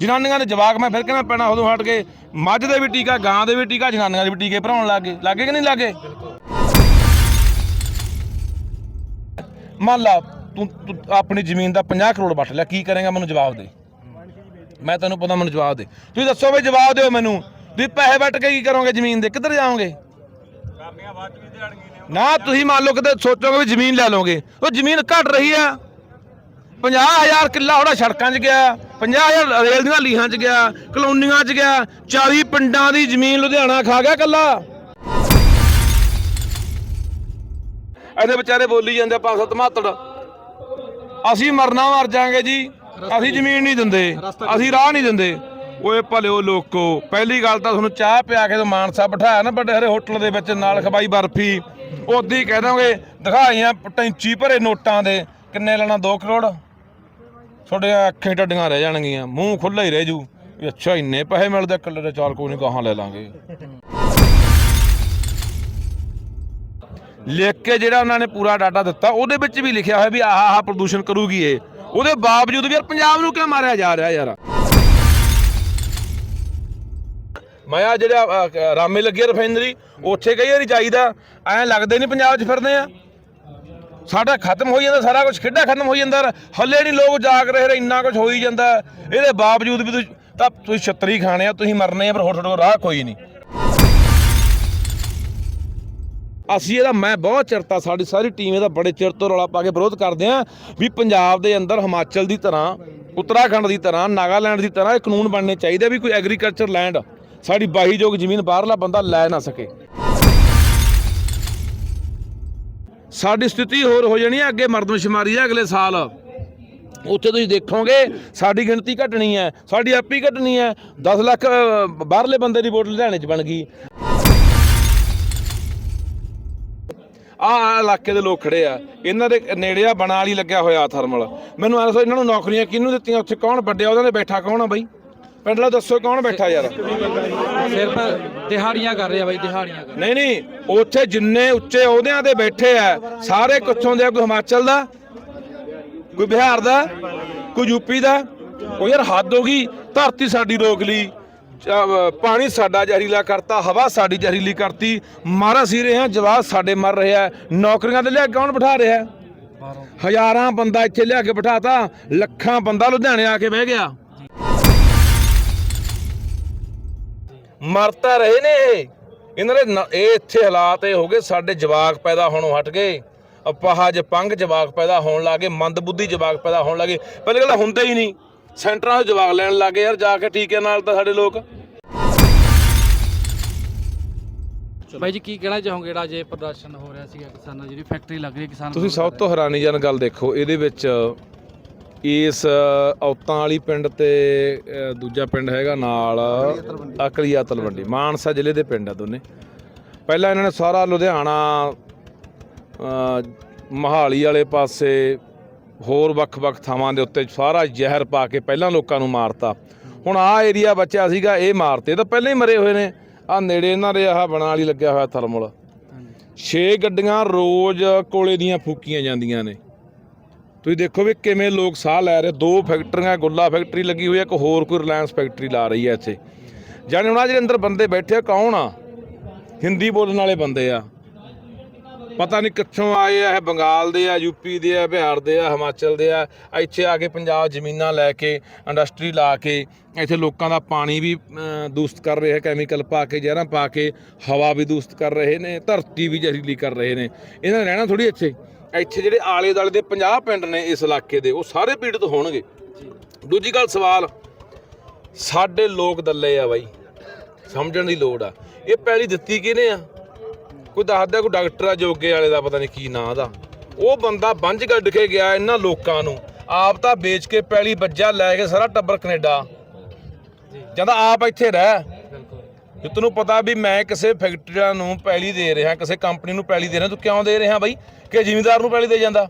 ਜਨਾਨੀਆਂ ਦੇ ਜਵਾਕ ਮੈਂ ਫਿਰ ਕਹਿੰਦਾ ਪੈਣਾ ਉਦੋਂ ਹਟ ਕੇ ਮੱਝ ਦੇ ਵੀ ਟੀਕਾ ਗਾਂ ਦੇ ਵੀ ਟੀਕਾ ਜਨਾਨੀਆਂ ਦੇ ਵੀ ਟੀਕੇ ਭਰਾਉਣ ਲੱਗੇ। ਲੱਗੇ ਕਿ ਨਹੀਂ ਲੱਗੇ? ਮੰਨ ਲਾ ਤੂੰ ਆਪਣੀ ਜ਼ਮੀਨ ਦਾ 50 ਕਰੋੜ ਵੱਟ ਲਿਆ ਕੀ ਕਰੇਗਾ ਮੈਨੂੰ ਜਵਾਬ ਦੇ? ਮੈਂ ਤੈਨੂੰ ਪਤਾ ਮੈਨੂੰ ਜਵਾਬ ਦੇ। ਤੁਸੀਂ ਦੱਸੋ ਵੀ ਜਵਾਬ ਦਿਓ ਮੈਨੂੰ ਤੁਸੀਂ ਪੈਸੇ ਵੱਟ ਕੇ ਕੀ ਕਰੋਗੇ ਜ਼ਮੀਨ ਦੇ ਕਿੱਧਰ ਜਾਓਗੇ? ਨਾ ਤੁਸੀਂ ਮੰਨ ਲਓ ਕਿਤੇ ਸੋਚੋਗੇ ਵੀ ਜ਼ਮੀਨ ਲੈ ਲਓਗੇ। ਉਹ ਜ਼ਮੀਨ ਘਟ ਰਹੀ ਆ। 50000 ਕਿੱਲਾ ਉਹਦਾ ਸੜਕਾਂ 'ਚ ਗਿਆ 50000 ਰੇਲ ਦੀਆਂ ਲੀਹਾਂ 'ਚ ਗਿਆ, ਕਲੋਨੀਆਂ 'ਚ ਗਿਆ 40 ਪਿੰਡਾਂ ਦੀ ਜ਼ਮੀਨ ਲੁਧਿਆਣਾ ਖਾ ਗਿਆ ਕੱਲਾ ਇਹਦੇ ਵਿਚਾਰੇ ਬੋਲੀ ਜਾਂਦੇ ਪੰਜ ਸੱਤ ਅਸੀਂ ਮਰਨਾ ਮਰ ਜਾਾਂਗੇ ਜੀ, ਅਸੀਂ ਜ਼ਮੀਨ ਨਹੀਂ ਦਿੰਦੇ, ਅਸੀਂ ਰਾਹ ਨਹੀਂ ਦਿੰਦੇ। ਓਏ ਭਲਿਓ ਲੋਕੋ, ਪਹਿਲੀ ਗੱਲ ਤਾਂ ਤੁਹਾਨੂੰ ਚਾਹ ਪਿਆ ਕੇ ਤੇ ਮਾਨਸਾ ਬਿਠਾਇਆ ਨਾ ਵੱਡੇ ਹਰੇ ਹੋਟਲ ਦੇ ਵਿੱਚ, ਨਾਲ ਖਵਾਈ ਬਰਫੀ। ਉਦੋਂ ਹੀ ਕਹਿ ਦੋਗੇ, ਦਿਖਾਈਆਂ ਟੈਂਚੀ ਭਰੇ ਨੋਟਾਂ ਦੇ, ਕਿੰਨੇ ਲੈਣਾ 2 ਕਰੋੜ? ਤੁਹਾਡੀਆਂ ਅੱਖਾਂ ਟੱਡੀਆਂ ਰਹਿ ਜਾਣਗੀਆਂ ਮੂੰਹ ਖੁੱਲਾ ਹੀ ਰਹਿ ਜੂ। ਵੀ ਅੱਛਾ ਇੰਨੇ ਪੈਸੇ ਮਿਲਦੇ ਇਕੱਲੇ ਦੇ ਚਾਰ ਕੋਈ ਨਹੀਂ ਕਹਾਂ ਲੈ ਲਾਂਗੇ। ਲਿਖ ਕੇ ਜਿਹੜਾ ਉਹਨਾਂ ਨੇ ਪੂਰਾ ਡਾਟਾ ਦਿੱਤਾ ਉਹਦੇ ਵਿੱਚ ਵੀ ਲਿਖਿਆ ਹੋਇਆ ਵੀ ਆਹ ਆਹ ਪ੍ਰਦੂਸ਼ਣ ਕਰੂਗੀ ਇਹ। ਉਹਦੇ ਬਾਵਜੂਦ ਵੀ ਯਾਰ ਪੰਜਾਬ ਨੂੰ ਕਿਉਂ ਮਾਰਿਆ ਜਾ ਰਿਹਾ ਯਾਰ? ਮੈਂ ਆ ਜਿਹੜਾ ਅਹ, ਰਾਮੇ ਲੱਗੀ ਰਿਫਾਈਨਰੀ ਉੱਥੇ ਕਈ ਵਾਰੀ ਜਾਈਦਾ ਐਂ ਲੱਗਦੇ ਨਹੀਂ ਪੰਜਾਬ 'ਚ ਫਿਰਦੇ ਆ। ਸਾਡਾ ਖਤਮ ਹੋ ਜਾਂਦਾ, ਸਾਰਾ ਕੁਝ ਖੇਡਾ ਖਤਮ ਹੋਈ ਜਾਂਦਾ, ਹੱਲੇ ਨਹੀਂ ਲੋਕ ਜਾਗ ਰਹੇ ਇੰਨਾ ਕੁਝ ਹੋ ਹੀ ਜਾਂਦਾ। ਇਹਦੇ ਬਾਵਜੂਦ ਵੀ ਤੁਸੀਂ ਤਾਂ ਤੁਸੀਂ ਛੱਤਰੀ ਖਾਣੇ ਆ, ਤੁਸੀਂ ਮਰਨੇ ਆ, ਪਰ ਹੋਰ ਤੁਹਾਡੇ ਕੋਲ ਰਾਹ ਕੋਈ ਨਹੀਂ। ਅਸੀਂ ਇਹਦਾ ਮੈਂ ਬਹੁਤ ਚਿਰਤਾ ਸਾਡੀ ਸਾਰੀ ਟੀਮ ਇਹਦਾ ਬੜੇ ਚਿਰ ਤੋਂ ਰੌਲਾ ਪਾ ਕੇ ਵਿਰੋਧ ਕਰਦੇ ਆ ਵੀ ਪੰਜਾਬ ਦੇ ਅੰਦਰ ਹਿਮਾਚਲ ਦੀ ਤਰ੍ਹਾਂ, ਉੱਤਰਾਖੰਡ ਦੀ ਤਰ੍ਹਾਂ, ਨਾਗਾਲੈਂਡ ਦੀ ਤਰ੍ਹਾਂ ਇਹ ਕਾਨੂੰਨ ਬਣਨੇ ਚਾਹੀਦੇ ਵੀ ਕੋਈ ਐਗਰੀਕਲਚਰ ਲੈਂਡ ਸਾਡੀ ਬਾਹੀਯੋਗ ਜ਼ਮੀਨ ਬਾਹਰਲਾ ਬੰਦਾ ਲੈ ਨਾ ਸਕੇ। ਸਾਡੀ ਸਥਿਤੀ ਹੋਰ ਹੋ ਜਾਣੀ ਹੈ, ਅੱਗੇ ਮਰਦਮਸ਼ੁਮਾਰੀ ਹੈ ਅਗਲੇ ਸਾਲ। ਉੱਥੇ ਤੁਸੀਂ ਦੇਖੋਗੇ, ਸਾਡੀ ਗਿਣਤੀ ਘਟਣੀ ਹੈ, ਸਾਡੀ ਆਪੀ ਘਟਣੀ ਹੈ। 10 ਲੱਖ ਬਾਹਰਲੇ ਬੰਦੇ ਦੀ ਵੋਟ ਲੁਧਿਆਣੇ 'ਚ ਬਣ ਗਈ। ਆਹ ਇਲਾਕੇ ਦੇ ਲੋਕ ਖੜੇ ਆ। ਇਹਨਾਂ ਦੇ ਨੇੜੇ ਆ ਬਣਾ ਵਾਲੀ ਲੱਗਿਆ ਹੋਇਆ ਥਰਮਲ। ਮੈਨੂੰ ਐਂ ਦੱਸੋ, ਇਹਨਾਂ ਨੂੰ ਨੌਕਰੀਆਂ ਕਿਹਨੂੰ ਦਿੱਤੀਆਂ? ਉੱਥੇ ਕੌਣ ਵੱਡਿਆ? ਉਹਨਾਂ ਦੇ ਬੈਠਾ ਕੌਣ ਆ ਬਾਈ? ਪਿੰਡ ਵਾਲਾ ਦੱਸੋ ਕੌਣ ਬੈਠਾ ਯਾਰ? ਸਿਰਫ ਦਿਹਾੜੀਆਂ ਕਰ ਰਿਹਾ ਬਾਈ ਦਿਹਾੜੀਆਂ ਕਰ ਨਹੀਂ ਨਹੀਂ ਉੱਥੇ ਜਿੰਨੇ ਉੱਚੇ ਅਹੁਦਿਆਂ ਤੇ ਬੈਠੇ ਆ ਸਾਰੇ ਕਿੱਥੋਂ ਦੇ ਆ? ਕੋਈ ਹਿਮਾਚਲ ਦਾ? ਕੋਈ ਬਿਹਾਰ ਦਾ? ਕੋਈ ਯੂਪੀ ਦਾ? ਉਹ ਯਾਰ ਹੱਦ ਹੋ ਗਈ ਧਰਤੀ ਸਾਡੀ ਰੋਕ ਲਈ ਚ- ਅਹ ਪਾਣੀ ਸਾਡਾ ਜ਼ਹਿਰੀਲਾ ਕਰਤਾ ਹਵਾ ਸਾਡੀ ਜ਼ਹਿਰੀਲੀ ਕਰਤੀ ਮਾਰਾ ਸੀ ਰਹੇ ਆ ਜਵਾਬ ਸਾਡੇ ਮਰ ਰਹੇ ਨੌਕਰੀਆਂ ਤੇ ਲਿਆ ਕੇ ਕੌਣ ਬਿਠਾ ਰਿਹਾ? ਹਜ਼ਾਰਾਂ ਬੰਦਾ ਇੱਥੇ ਲਿਆ ਕੇ ਬਿਠਾਤਾ ਲੱਖਾਂ ਬੰਦਾ ਲੁਧਿਆਣੇ ਆ ਕੇ ਬਹਿ ਗਿਆ। ਮਰ ਤਾਂ ਰਹੇ ਨੇ ਇਹ। ਇਹਨਾਂ ਦੇ ਇਹ ਇੱਥੇ ਹਾਲਾਤ ਇਹ ਹੋ ਗਏ ਸਾਡੇ ਜਵਾਕ ਪੈਦਾ ਹੋਣੋਂ ਹਟ ਗਏ। ਅਪਾਹਜ ਪੰਗ ਜਵਾਕ ਪੈਦਾ ਹੋਣ ਲੱਗੇ ਮੰਦਬੁੱਧੀ ਜਵਾਕ ਪੈਦਾ ਹੋਣ ਲੱਗੇ ਪਹਿਲੇ ਗੱਲ ਹੁੰਦੇ ਹੀ ਨਹੀਂ। ਸੈਂਟਰਾਂ ਤੋਂ ਜਵਾਕ ਲੈਣ ਲੱਗੇ ਯਾਰ ਜਾ ਕੇ ਟੀਕੇ ਨਾਲ ਤਾਂ ਸਾਡੇ ਲੋਕ। ਬਾਈ ਜੀ ਕੀ ਕਹਿਣਾ ਚਾਹੋਗੇ ਜਿਹੜਾ ਜੇ ਪ੍ਰਦਰਸ਼ਨ ਹੋ ਰਿਹਾ ਸੀਗਾ ਕਿਸਾਨਾਂ ਦੀ ਜਿਹੜੀ ਫੈਕਟਰੀ ਲੱਗ ਰਹੀ ਕਿਸਾਨ ਤੁਸੀਂ ਸਭ ਤੋਂ ਹੈਰਾਨੀਜਨਕ ਗੱਲ ਦੇਖੋ ਇਹਦੇ ਵਿੱਚ ਇਸ ਔਤਾਂ ਵਾਲੀ ਪਿੰਡ ਤੇ ਦੂਜਾ ਪਿੰਡ ਹੈਗਾ ਨਾਲ ਅਕਲੀਆ ਤਲਵੰਡੀ ਮਾਨਸਾ ਜ਼ਿਲ੍ਹੇ ਦੇ ਪਿੰਡ ਆ ਦੋਨੇ। ਪਹਿਲਾਂ ਇਹਨਾਂ ਨੇ ਸਾਰਾ ਲੁਧਿਆਣਾ ਮਹਾਲੀ ਵਾਲੇ ਪਾਸੇ ਹੋਰ ਵੱਖ-ਵੱਖ ਥਾਵਾਂ ਦੇ ਉੱਤੇ ਸਾਰਾ ਜ਼ਹਿਰ ਪਾ ਕੇ ਪਹਿਲਾਂ ਲੋਕਾਂ ਨੂੰ ਮਾਰਤਾ। ਹੁਣ ਆਹ ਏਰੀਆ ਬਚਿਆ ਸੀਗਾ ਇਹ ਮਾਰਤੇ ਤਾਂ ਪਹਿਲਾਂ ਹੀ ਮਰੇ ਹੋਏ ਨੇ। ਆ ਨੇੜੇ ਇਹਨਾਂ ਦੇ ਆਹ ਬਣਾ ਵਾਲੀ ਲੱਗਿਆ ਹੋਇਆ ਥਰਮਲ। ਛੇ ਗੱਡੀਆਂ ਰੋਜ਼ ਕੋਲੇ ਦੀਆਂ ਫੂਕੀਆਂ ਜਾਂਦੀਆਂ ਨੇ। ਤੁਸੀਂ ਦੇਖੋ ਵੀ ਕਿਵੇਂ ਲੋਕ ਸਾਹ ਲੈ ਰਹੇ ਦੋ ਫੈਕਟਰੀਆਂ ਗੁੱਲਾ ਫੈਕਟਰੀ ਲੱਗੀ ਹੋਈ ਹੈ ਇੱਕ ਹੋਰ ਕੋਈ ਰਿਲਾਇੰਸ ਫੈਕਟਰੀ ਲਾ ਰਹੀ ਹੈ ਇੱਥੇ। ਜਾਣੇ ਹੁਣ ਜਿਹੜੇ ਅੰਦਰ ਬੰਦੇ ਬੈਠੇ ਆ ਕੌਣ ਆ? ਹਿੰਦੀ ਬੋਲਣ ਵਾਲੇ ਬੰਦੇ ਆ। ਪਤਾ ਨਹੀਂ ਕਿੱਥੋਂ ਆਏ ਆ ਇਹ ਬੰਗਾਲ ਦੇ ਆ ਯੂਪੀ ਦੇ ਆ ਬਿਹਾਰ ਦੇ ਆ ਹਿਮਾਚਲ ਦੇ ਆ। ਇੱਥੇ ਆ ਕੇ ਪੰਜਾਬ ਜ਼ਮੀਨਾਂ ਲੈ ਕੇ ਇੰਡਸਟਰੀ ਲਾ ਕੇ ਇੱਥੇ ਲੋਕਾਂ ਦਾ ਪਾਣੀ ਵੀ ਅਮ, ਦੂਸ਼ਿਤ ਕਰ ਰਹੇ ਹੈ ਕੈਮੀਕਲ ਪਾ ਕੇ ਜ਼ਹਿਰਾਂ ਪਾ ਕੇ ਹਵਾ ਵੀ ਦੂਸ਼ਿਤ ਕਰ ਰਹੇ ਨੇ ਧਰਤੀ ਵੀ ਜ਼ਹਿਰੀਲੀ ਕਰ ਰਹੇ ਨੇ। ਇਹਨਾਂ ਨੇ ਰਹਿਣਾ ਥੋੜੀ ਇੱਥੇ। ਇੱਥੇ ਜਿਹੜੇ ਆਲੇ ਦੁਆਲੇ ਦੇ 50 ਪਿੰਡ ਨੇ ਇਸ ਇਲਾਕੇ ਦੇ ਉਹ ਸਾਰੇ ਪੀੜਤ ਹੋਣਗੇ। ਦੂਜੀ ਗੱਲ ਸਵਾਲ ਸਾਡੇ ਲੋਕ ਦੱਲੇ ਆ ਬਾਈ ਸਮਝਣ ਦੀ ਲੋੜ ਆ। ਇਹ ਪਹਿਲੀ ਦਿੱਤੀ ਕਿਹਨੇ ਆ? ਕੋਈ ਦੱਸਦਾ ਕੋਈ ਡਾਕਟਰ ਆ ਜੋਗੇ ਵਾਲੇ ਦਾ ਪਤਾ ਨਹੀਂ ਕੀ ਨਾਂ ਦਾ। ਉਹ ਬੰਦਾ ਬੰਜ ਗੱਡ ਕੇ ਗਿਆ ਇਹਨਾਂ ਲੋਕਾਂ ਨੂੰ। ਆਪ ਤਾਂ ਵੇਚ ਕੇ ਪੈਲੀ ਬੱਜਾ ਲੈ ਕੇ ਸਾਰਾ ਟੱਬਰ ਕੈਨੇਡਾ। ਕਹਿੰਦਾ ਆਪ ਇੱਥੇ ਰਹਿ। ਜੇ ਤੈਨੂੰ ਪਤਾ ਵੀ ਮੈਂ ਕਿਸੇ ਫੈਕਟਰੀਆਂ ਨੂੰ ਪੈਲੀ ਦੇ ਰਿਹਾ ਕਿਸੇ ਕੰਪਨੀ ਨੂੰ ਪੈਲੀ ਦੇ ਰਿਹਾ ਤੂੰ ਕਿਉਂ ਦੇ ਰਿਹਾ ਬਾਈ? ਕਿ ਜ਼ਿਮੀਂਦਾਰ ਨੂੰ ਪੈਲੀ ਦੇ ਜਾਂਦਾ?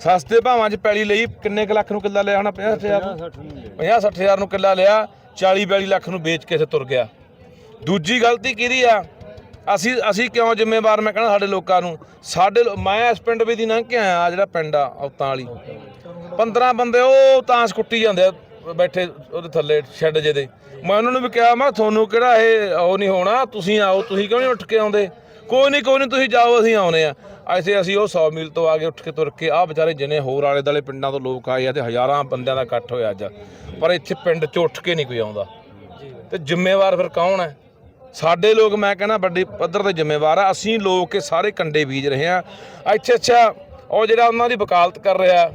ਸਸਤੇ ਭਾਵਾਂ 'ਚ ਪੈਲੀ ਲਈ ਕਿੰਨੇ ਕੁ ਲੱਖ ਨੂੰ ਕਿੱਲਾ ਲਿਆ ਹੋਣਾ? 50000 ਨੂੰ? 50 60000 ਨੂੰ ਕਿੱਲਾ ਲਿਆ 40 42 ਲੱਖ ਨੂੰ ਵੇਚ ਕੇ ਇੱਥੇ ਤੁਰ ਗਿਆ। ਦੂਜੀ ਗਲਤੀ ਕਿਹਦੀ ਆ? ਅਸੀਂ ਅਸੀਂ ਕਿਉਂ ਜ਼ਿੰਮੇਵਾਰ? ਮੈਂ ਕਹਿੰਦਾ ਸਾਡੇ ਲੋਕਾਂ ਨੂੰ। ਸਾਡੇ ਮੈਂ ਇਸ ਪਿੰਡ ਵੀ ਦੀ ਲੰਘ ਕੇ ਆਇਆ ਜਿਹੜਾ ਪਿੰਡ ਆ ਔਤਾਂ ਵਾਲੀ। 15 ਬੰਦੇ ਉਹ ਤਾਂਸ ਕੁੱਟੀ ਜਾਂਦੇ ਆ। ਬੈਠੇ ਉਹਦੇ ਥੱਲੇ ਸ਼ੈੱਡ ਜੇ ਦੇ। ਮੈਂ ਉਹਨਾਂ ਨੂੰ ਵੀ ਕਿਹਾ, ਮੈਂ ਤੁਹਾਨੂੰ ਕਿਹੜਾ ਇਹ ਉਹ ਨਹੀਂ ਹੋਣਾ? ਤੁਸੀਂ ਆਓ, ਤੁਸੀਂ ਕਿਉਂ ਨਹੀਂ ਉੱਠ ਕੇ ਆਉਂਦੇ? ਕੋਈ ਨਹੀਂ ਕੋਈ ਨਹੀਂ, ਤੁਸੀਂ ਜਾਓ, ਅਸੀਂ ਆਉਨੇ ਆ। ਐਸੇ ਅਸੀਂ ਉਹ 100 ਮੀਲ ਤੋਂ ਆ ਕੇ ਉੱਠ ਕੇ ਤੁਰ ਕੇ ਆ ਵਿਚਾਰੇ ਜਿਨੇ ਹੋਰ ਆਲੇ ਦਾਲੇ ਪਿੰਡਾਂ ਤੋਂ ਲੋਕ ਆਏ ਆ ਤੇ ਹਜ਼ਾਰਾਂ ਬੰਦਿਆਂ ਦਾ ਇਕੱਠ ਹੋਇਆ ਅੱਜ। ਪਰ ਇੱਥੇ ਪਿੰਡ 'ਚ ਉੱਠ ਕੇ ਨਹੀਂ ਕੋਈ ਆਉਂਦਾ। ਜੀ ਤੇ ਜ਼ਿੰਮੇਵਾਰ ਫਿਰ ਕੌਣ ਹੈ? ਸਾਡੇ ਲੋਕ, ਮੈਂ ਕਹਿੰਦਾ, ਵੱਡੀ ਪੱਧਰ ਤੇ ਜ਼ਿੰਮੇਵਾਰ ਆ। ਅਸੀਂ ਲੋਕ ਕੇ ਸਾਰੇ ਕੰਡੇ ਬੀਜ ਰਹੇ ਆ। ਇੱਥੇ ਅੱਛਾ, ਉਹ ਜਿਹੜਾ ਉਹਨਾਂ ਦੀ ਵਕਾਲਤ ਕਰ ਰਿਹਾ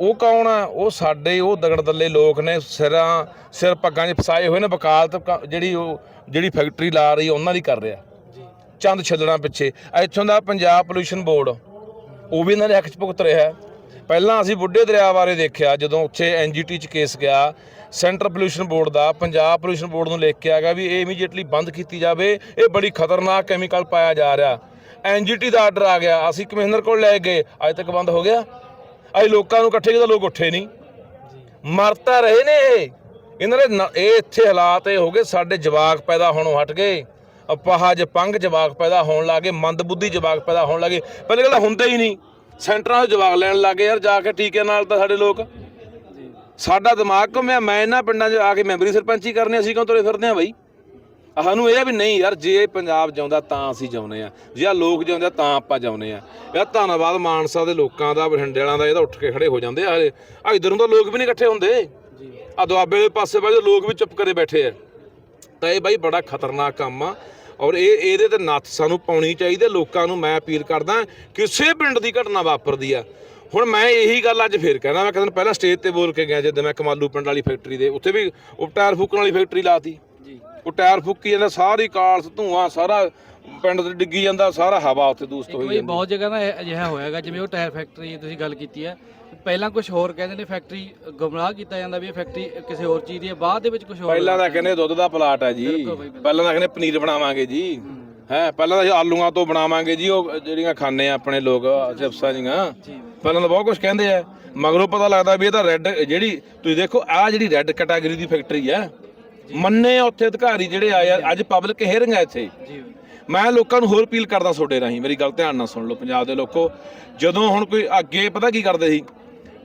ਉਹ ਕੌਣ ਆ? ਉਹ ਸਾਡੇ ਉਹ ਦਗੜ ਦੱਲੇ ਲੋਕ ਨੇ ਸਿਰਾਂ ਸਿਰ ਪੱਗਾਂ 'ਚ ਫਸਾਏ ਹੋਏ ਨੇ ਵਕਾਲਤ ਜਿਹੜੀ ਉਹ ਜਿਹੜੀ ਫੈਕਟਰੀ ਲਾ ਰਹੀ ਉਹਨਾਂ ਦੀ ਕਰ ਰਿਹਾ। ਚੰਦ ਛੱਡਣਾ ਪਿੱਛੇ। ਇੱਥੋਂ ਦਾ ਪੰਜਾਬ ਪੋਲੂਸ਼ਨ ਬੋਰਡ ਉਹ ਵੀ ਇਹਨਾਂ ਦੇ ਹੱਕ 'ਚ ਭੁਗਤ ਰਿਹਾ। ਪਹਿਲਾਂ ਅਸੀਂ ਬੁੱਢੇ ਦਰਿਆ ਬਾਰੇ ਦੇਖਿਆ ਜਦੋਂ ਉੱਥੇ ਐਨਜੀਟੀ 'ਚ ਕੇਸ ਗਿਆ ਸੈਂਟਰ ਪੋਲੂਸ਼ਨ ਬੋਰਡ ਦਾ ਪੰਜਾਬ ਪੋਲੂਸ਼ਨ ਬੋਰਡ ਨੂੰ ਲਿਖ ਕੇ ਆ ਗਿਆ ਵੀ ਇਹ ਇਮੀਡੀਏਟਲੀ ਬੰਦ ਕੀਤੀ ਜਾਵੇ ਇਹ ਬੜੀ ਖਤਰਨਾਕ ਕੈਮੀਕਲ ਪਾਇਆ ਜਾ ਰਿਹਾ। ਐਨਜੀਟੀ ਦਾ ਆਰਡਰ ਆ ਗਿਆ ਅਸੀਂ ਕਮਿਸ਼ਨਰ ਕੋਲ ਲੈ ਗਏ ਅੱਜ ਤੱਕ ਬੰਦ ਹੋ ਗਿਆ। ਅਸੀਂ ਲੋਕਾਂ ਨੂੰ ਇਕੱਠੇ ਕੀਤਾ, ਲੋਕ ਉੱਠੇ ਨਹੀਂ। ਮਰ ਤਾਂ ਰਹੇ ਨੇ ਇਹ। ਇਹਨਾਂ ਦੇ ਇਹ ਇੱਥੇ ਹਾਲਾਤ ਇਹ ਹੋ ਗਏ, ਸਾਡੇ ਜਵਾਕ ਪੈਦਾ ਹੋਣੋਂ ਹਟ ਗਏ। ਅਪਾਹਜ ਪੰਗ ਜਵਾਕ ਪੈਦਾ ਹੋਣ ਲੱਗੇ ਮੰਦਬੁੱਧੀ ਜਵਾਕ ਪੈਦਾ ਹੋਣ ਲੱਗੇ ਪਹਿਲੇ ਗੱਲ ਹੁੰਦੇ ਹੀ ਨਹੀਂ। ਸੈਂਟਰਾਂ ਤੋਂ ਜਵਾਕ ਲੈਣ ਲੱਗੇ ਯਾਰ ਜਾ ਕੇ ਟੀਕੇ ਨਾਲ ਤਾਂ ਸਾਡੇ ਲੋਕ। ਸਾਡਾ ਦਿਮਾਗ ਘੁੰਮਿਆ, ਮੈਂ ਇਹਨਾਂ ਪਿੰਡਾਂ 'ਚ ਆ ਕੇ ਮੈਂਬਰੀ ਸਰਪੰਚੀ ਕਰਨੀ ਅਸੀਂ ਕਿਉਂ ਤੁਰੇ ਫਿਰਦੇ ਆ ਬਈ? ਸਾਨੂੰ ਇਹ ਆ ਵੀ ਨਹੀਂ ਯਾਰ, ਜੇ ਪੰਜਾਬ ਜਿਉਂਦਾ ਤਾਂ ਅਸੀਂ ਜਿਉਂਦੇ ਆ। ਜੇ ਆ ਲੋਕ ਜਿਉਂਦੇ ਆ ਤਾਂ ਆਪਾਂ ਜਿਉਂਦੇ ਆ। ਯਾਰ ਧੰਨਵਾਦ ਮਾਨਸਾ ਦੇ ਲੋਕਾਂ ਦਾ, ਬਠਿੰਡੇ ਵਾਲਿਆਂ ਦਾ ਇਹਦਾ ਉੱਠ ਕੇ ਖੜੇ ਹੋ ਜਾਂਦੇ ਆ ਹਲੇ ਆ ਇਧਰੋਂ ਤਾਂ ਲੋਕ ਵੀ ਨਹੀਂ ਇਕੱਠੇ ਹੁੰਦੇ। ਆ ਦੁਆਬੇ ਦੇ ਪਾਸੇ ਬਾਜੇ ਲੋਕ ਵੀ ਚੁੱਪ ਕਰੇ ਬੈਠੇ ਆ। ਤਾਂ ਇਹ ਬਾਈ ਬੜਾ ਖਤਰਨਾਕ ਕੰਮ ਆ। ਔਰ ਇਹ, ਇਹਦੇ ਤੇ ਨੱਥ ਸਾਨੂੰ ਪਾਉਣੀ ਚਾਹੀਦੀ ਹੈ। ਲੋਕਾਂ ਨੂੰ ਮੈਂ ਅਪੀਲ ਕਰਦਾ, ਕਿਸੇ ਪਿੰਡ ਦੀ ਘਟਨਾ ਵਾਪਰਦੀ ਆ। ਹੁਣ ਮੈਂ ਇਹੀ ਗੱਲ ਅੱਜ ਫੇਰ ਕਹਿਣਾ, ਮੈਂ ਕਦੋਂ ਪਹਿਲਾਂ ਸਟੇਜ ਤੇ ਬੋਲ ਕੇ ਗਿਆ, ਜਦੋਂ ਮੈਂ ਕਮਾਲੂ ਪਿੰਡ ਵਾਲੀ ਫੈਕਟਰੀ ਦੇ, ਉੱਥੇ ਵੀ ਉਹ ਫੂਕਣ ਵਾਲੀ ਫੈਕਟਰੀ ਲਾਤੀ। ਜੀ ਉਹ ਟਾਇਰ ਫੂਕੀ ਜਾਂਦਾ ਸਾਰੀ ਕਾਲਸ ਧੂਆਂ ਸਾਰਾ ਪਿੰਡ ਤੇ ਡਿੱਗੀ ਜਾਂਦਾ ਸਾਰਾ ਹਵਾ ਉੱਥੇ ਦੂਸ਼ਤ ਹੋਈ ਜਾਂਦੀ। ਬਹੁਤ ਜਗ੍ਹਾ ਨਾ ਇਹ ਅਜਿਹਾ ਹੋਇਆਗਾ ਜਿਵੇਂ ਉਹ ਟਾਇਰ ਫੈਕਟਰੀ ਤੁਸੀਂ ਗੱਲ ਕੀਤੀ ਹੈ ਪਹਿਲਾਂ ਕੁਝ ਹੋਰ ਕਹਿੰਦੇ ਨੇ ਫੈਕਟਰੀ ਗੁੰਮਰਾਹ ਕੀਤਾ ਜਾਂਦਾ ਵੀ ਇਹ ਫੈਕਟਰੀ ਕਿਸੇ ਹੋਰ ਚੀਜ਼ ਦੀ ਹੈ ਬਾਅਦ ਦੇ ਵਿੱਚ ਕੁਝ ਹੋਰ ਪਹਿਲਾਂ ਤਾਂ ਕਹਿੰਦੇ ਦੁੱਧ ਦਾ ਪਲਾਟ ਹੈ ਜੀ। ਬਿਲਕੁਲ ਬਈ, ਬਿਲਕੁਲ। ਪਹਿਲਾਂ ਤਾਂ ਕਹਿੰਦੇ ਪਨੀਰ ਬਣਾਵਾਂਗੇ ਜੀ। ਹੈ। ਪਹਿਲਾਂ ਤਾਂ ਅਸੀਂ ਆਲੂਆਂ ਤੋਂ ਬਣਾਵਾਂਗੇ ਜੀ ਉਹ ਜਿਹੜੀਆਂ ਖਾਂਦੇ ਆ ਆਪਣੇ ਲੋਕ ਚਿਪਸਾਂ ਜੀਆਂ। ਜੀ। ਪਹਿਲਾਂ ਤਾਂ ਬਹੁਤ ਕੁਝ ਕਹਿੰਦੇ ਆ। ਮਗਰੋਂ ਪਤਾ ਲੱਗਦਾ ਵੀ ਇਹ ਤਾਂ ਰੈੱਡ ਜਿਹੜੀ ਤੁਸੀਂ ਦੇਖੋ ਆਹ ਜਿਹੜੀ ਰੈੱਡ ਕੈਟਾਗਰੀ ਦੀ ਫੈਕਟਰੀ ਆ ਮੰਨੇ ਉੱਥੇ ਅਧਿਕਾਰੀ ਜਿਹੜੇ ਆਏ ਆ ਅੱਜ ਪਬਲਿਕ ਹੀਅਰਿੰਗ ਆ ਇੱਥੇ। ਮੈਂ ਲੋਕਾਂ ਨੂੰ ਹੋਰ ਅਪੀਲ ਕਰਦਾ ਤੁਹਾਡੇ ਰਾਹੀਂ ਮੇਰੀ ਗੱਲ ਧਿਆਨ ਨਾਲ ਸੁਣ ਲਓ ਪੰਜਾਬ ਦੇ ਲੋਕੋ। ਜਦੋਂ ਹੁਣ ਕੋਈ ਅੱਗੇ ਪਤਾ ਕੀ ਕਰਦੇ ਸੀ?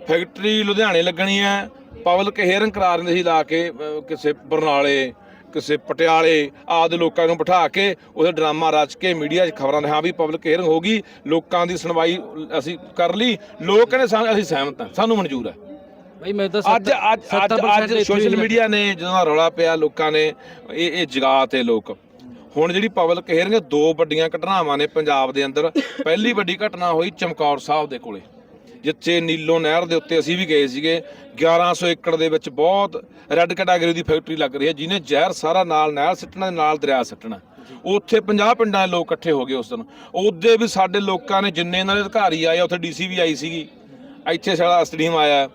ਫੈਕਟਰੀ ਲੁਧਿਆਣੇ ਲੱਗਣੀ ਹੈ ਪਬਲਿਕ ਹੀਅਰਿੰਗ ਕਰਾ ਦਿੰਦੇ ਸੀ ਲਾ ਕੇ ਕਿਸੇ ਬਰਨਾਲੇ ਕਿਸੇ ਪਟਿਆਲੇ ਆਦ ਲੋਕਾਂ ਨੂੰ ਬਿਠਾ ਕੇ ਉਹਦੇ ਡਰਾਮਾ ਰਚ ਕੇ ਮੀਡੀਆ 'ਚ ਖਬਰਾਂ ਦੇ ਹਾਂ ਵੀ ਪਬਲਿਕ ਹੀਅਰਿੰਗ ਹੋ ਗਈ ਲੋਕਾਂ ਦੀ ਸੁਣਵਾਈ ਅਸੀਂ ਕਰ ਲਈ। ਲੋਕ ਕਹਿੰਦੇ ਅਸੀਂ ਸਹਿਮਤ ਹਾਂ ਸਾਨੂੰ ਮਨਜ਼ੂਰ ਹੈ ਬਈ ਮੈਂ ਤਾਂ ਅੱਜ ਅੱਜ ਅੱਜ ਅੱਜ ਸੋਸ਼ਲ ਮੀਡੀਆ ਨੇ ਜਦੋਂ ਰੌਲਾ ਪਿਆ ਲੋਕਾਂ ਨੇ ਇਹ ਇਹ ਜਗਾ ਤੇ ਲੋਕ। ਹੁਣ ਜਿਹੜੀ ਪਬਲਿਕ ਹੀਅਰਿੰਗ ਦੋ ਵੱਡੀਆਂ ਘਟਨਾਵਾਂ ਨੇ ਪੰਜਾਬ ਦੇ ਅੰਦਰ। ਪਹਿਲੀ ਵੱਡੀ ਘਟਨਾ ਹੋਈ ਚਮਕੌਰ ਸਾਹਿਬ ਦੇ ਕੋਲੇ ਜਿੱਥੇ ਨੀਲੋ ਨਹਿਰ ਦੇ ਉੱਤੇ ਅਸੀਂ ਵੀ ਗਏ ਸੀਗੇ। 1100 ਏਕੜ ਦੇ ਵਿੱਚ ਬਹੁਤ ਰੈੱਡ ਕੈਟਾਗਰੀ ਦੀ ਫੈਕਟਰੀ ਲੱਗ ਰਹੀ ਹੈ ਜਿਹਨੇ ਜ਼ਹਿਰ ਸਾਰਾ ਨਾਲ ਨਹਿਰ ਸਿੱਟਣਾ ਨਾਲ ਦਰਿਆ ਸਿੱਟਣਾ। ਉੱਥੇ 50 ਪਿੰਡਾਂ ਦੇ ਲੋਕ ਇਕੱਠੇ ਹੋ ਗਏ ਉਸ ਦਿਨ। ਉਹਦੇ ਵੀ ਸਾਡੇ ਲੋਕਾਂ ਨੇ ਜਿੰਨੇ ਇਹਨਾਂ ਦੇ ਅਧਿਕਾਰੀ ਆਏ ਉੱਥੇ ਡੀਸੀ ਵੀ ਆਈ ਸੀਗੀ। ਇੱਥੇ ਸਾਡਾ ਸਟੇਡੀਅਮ ਆਇਆ।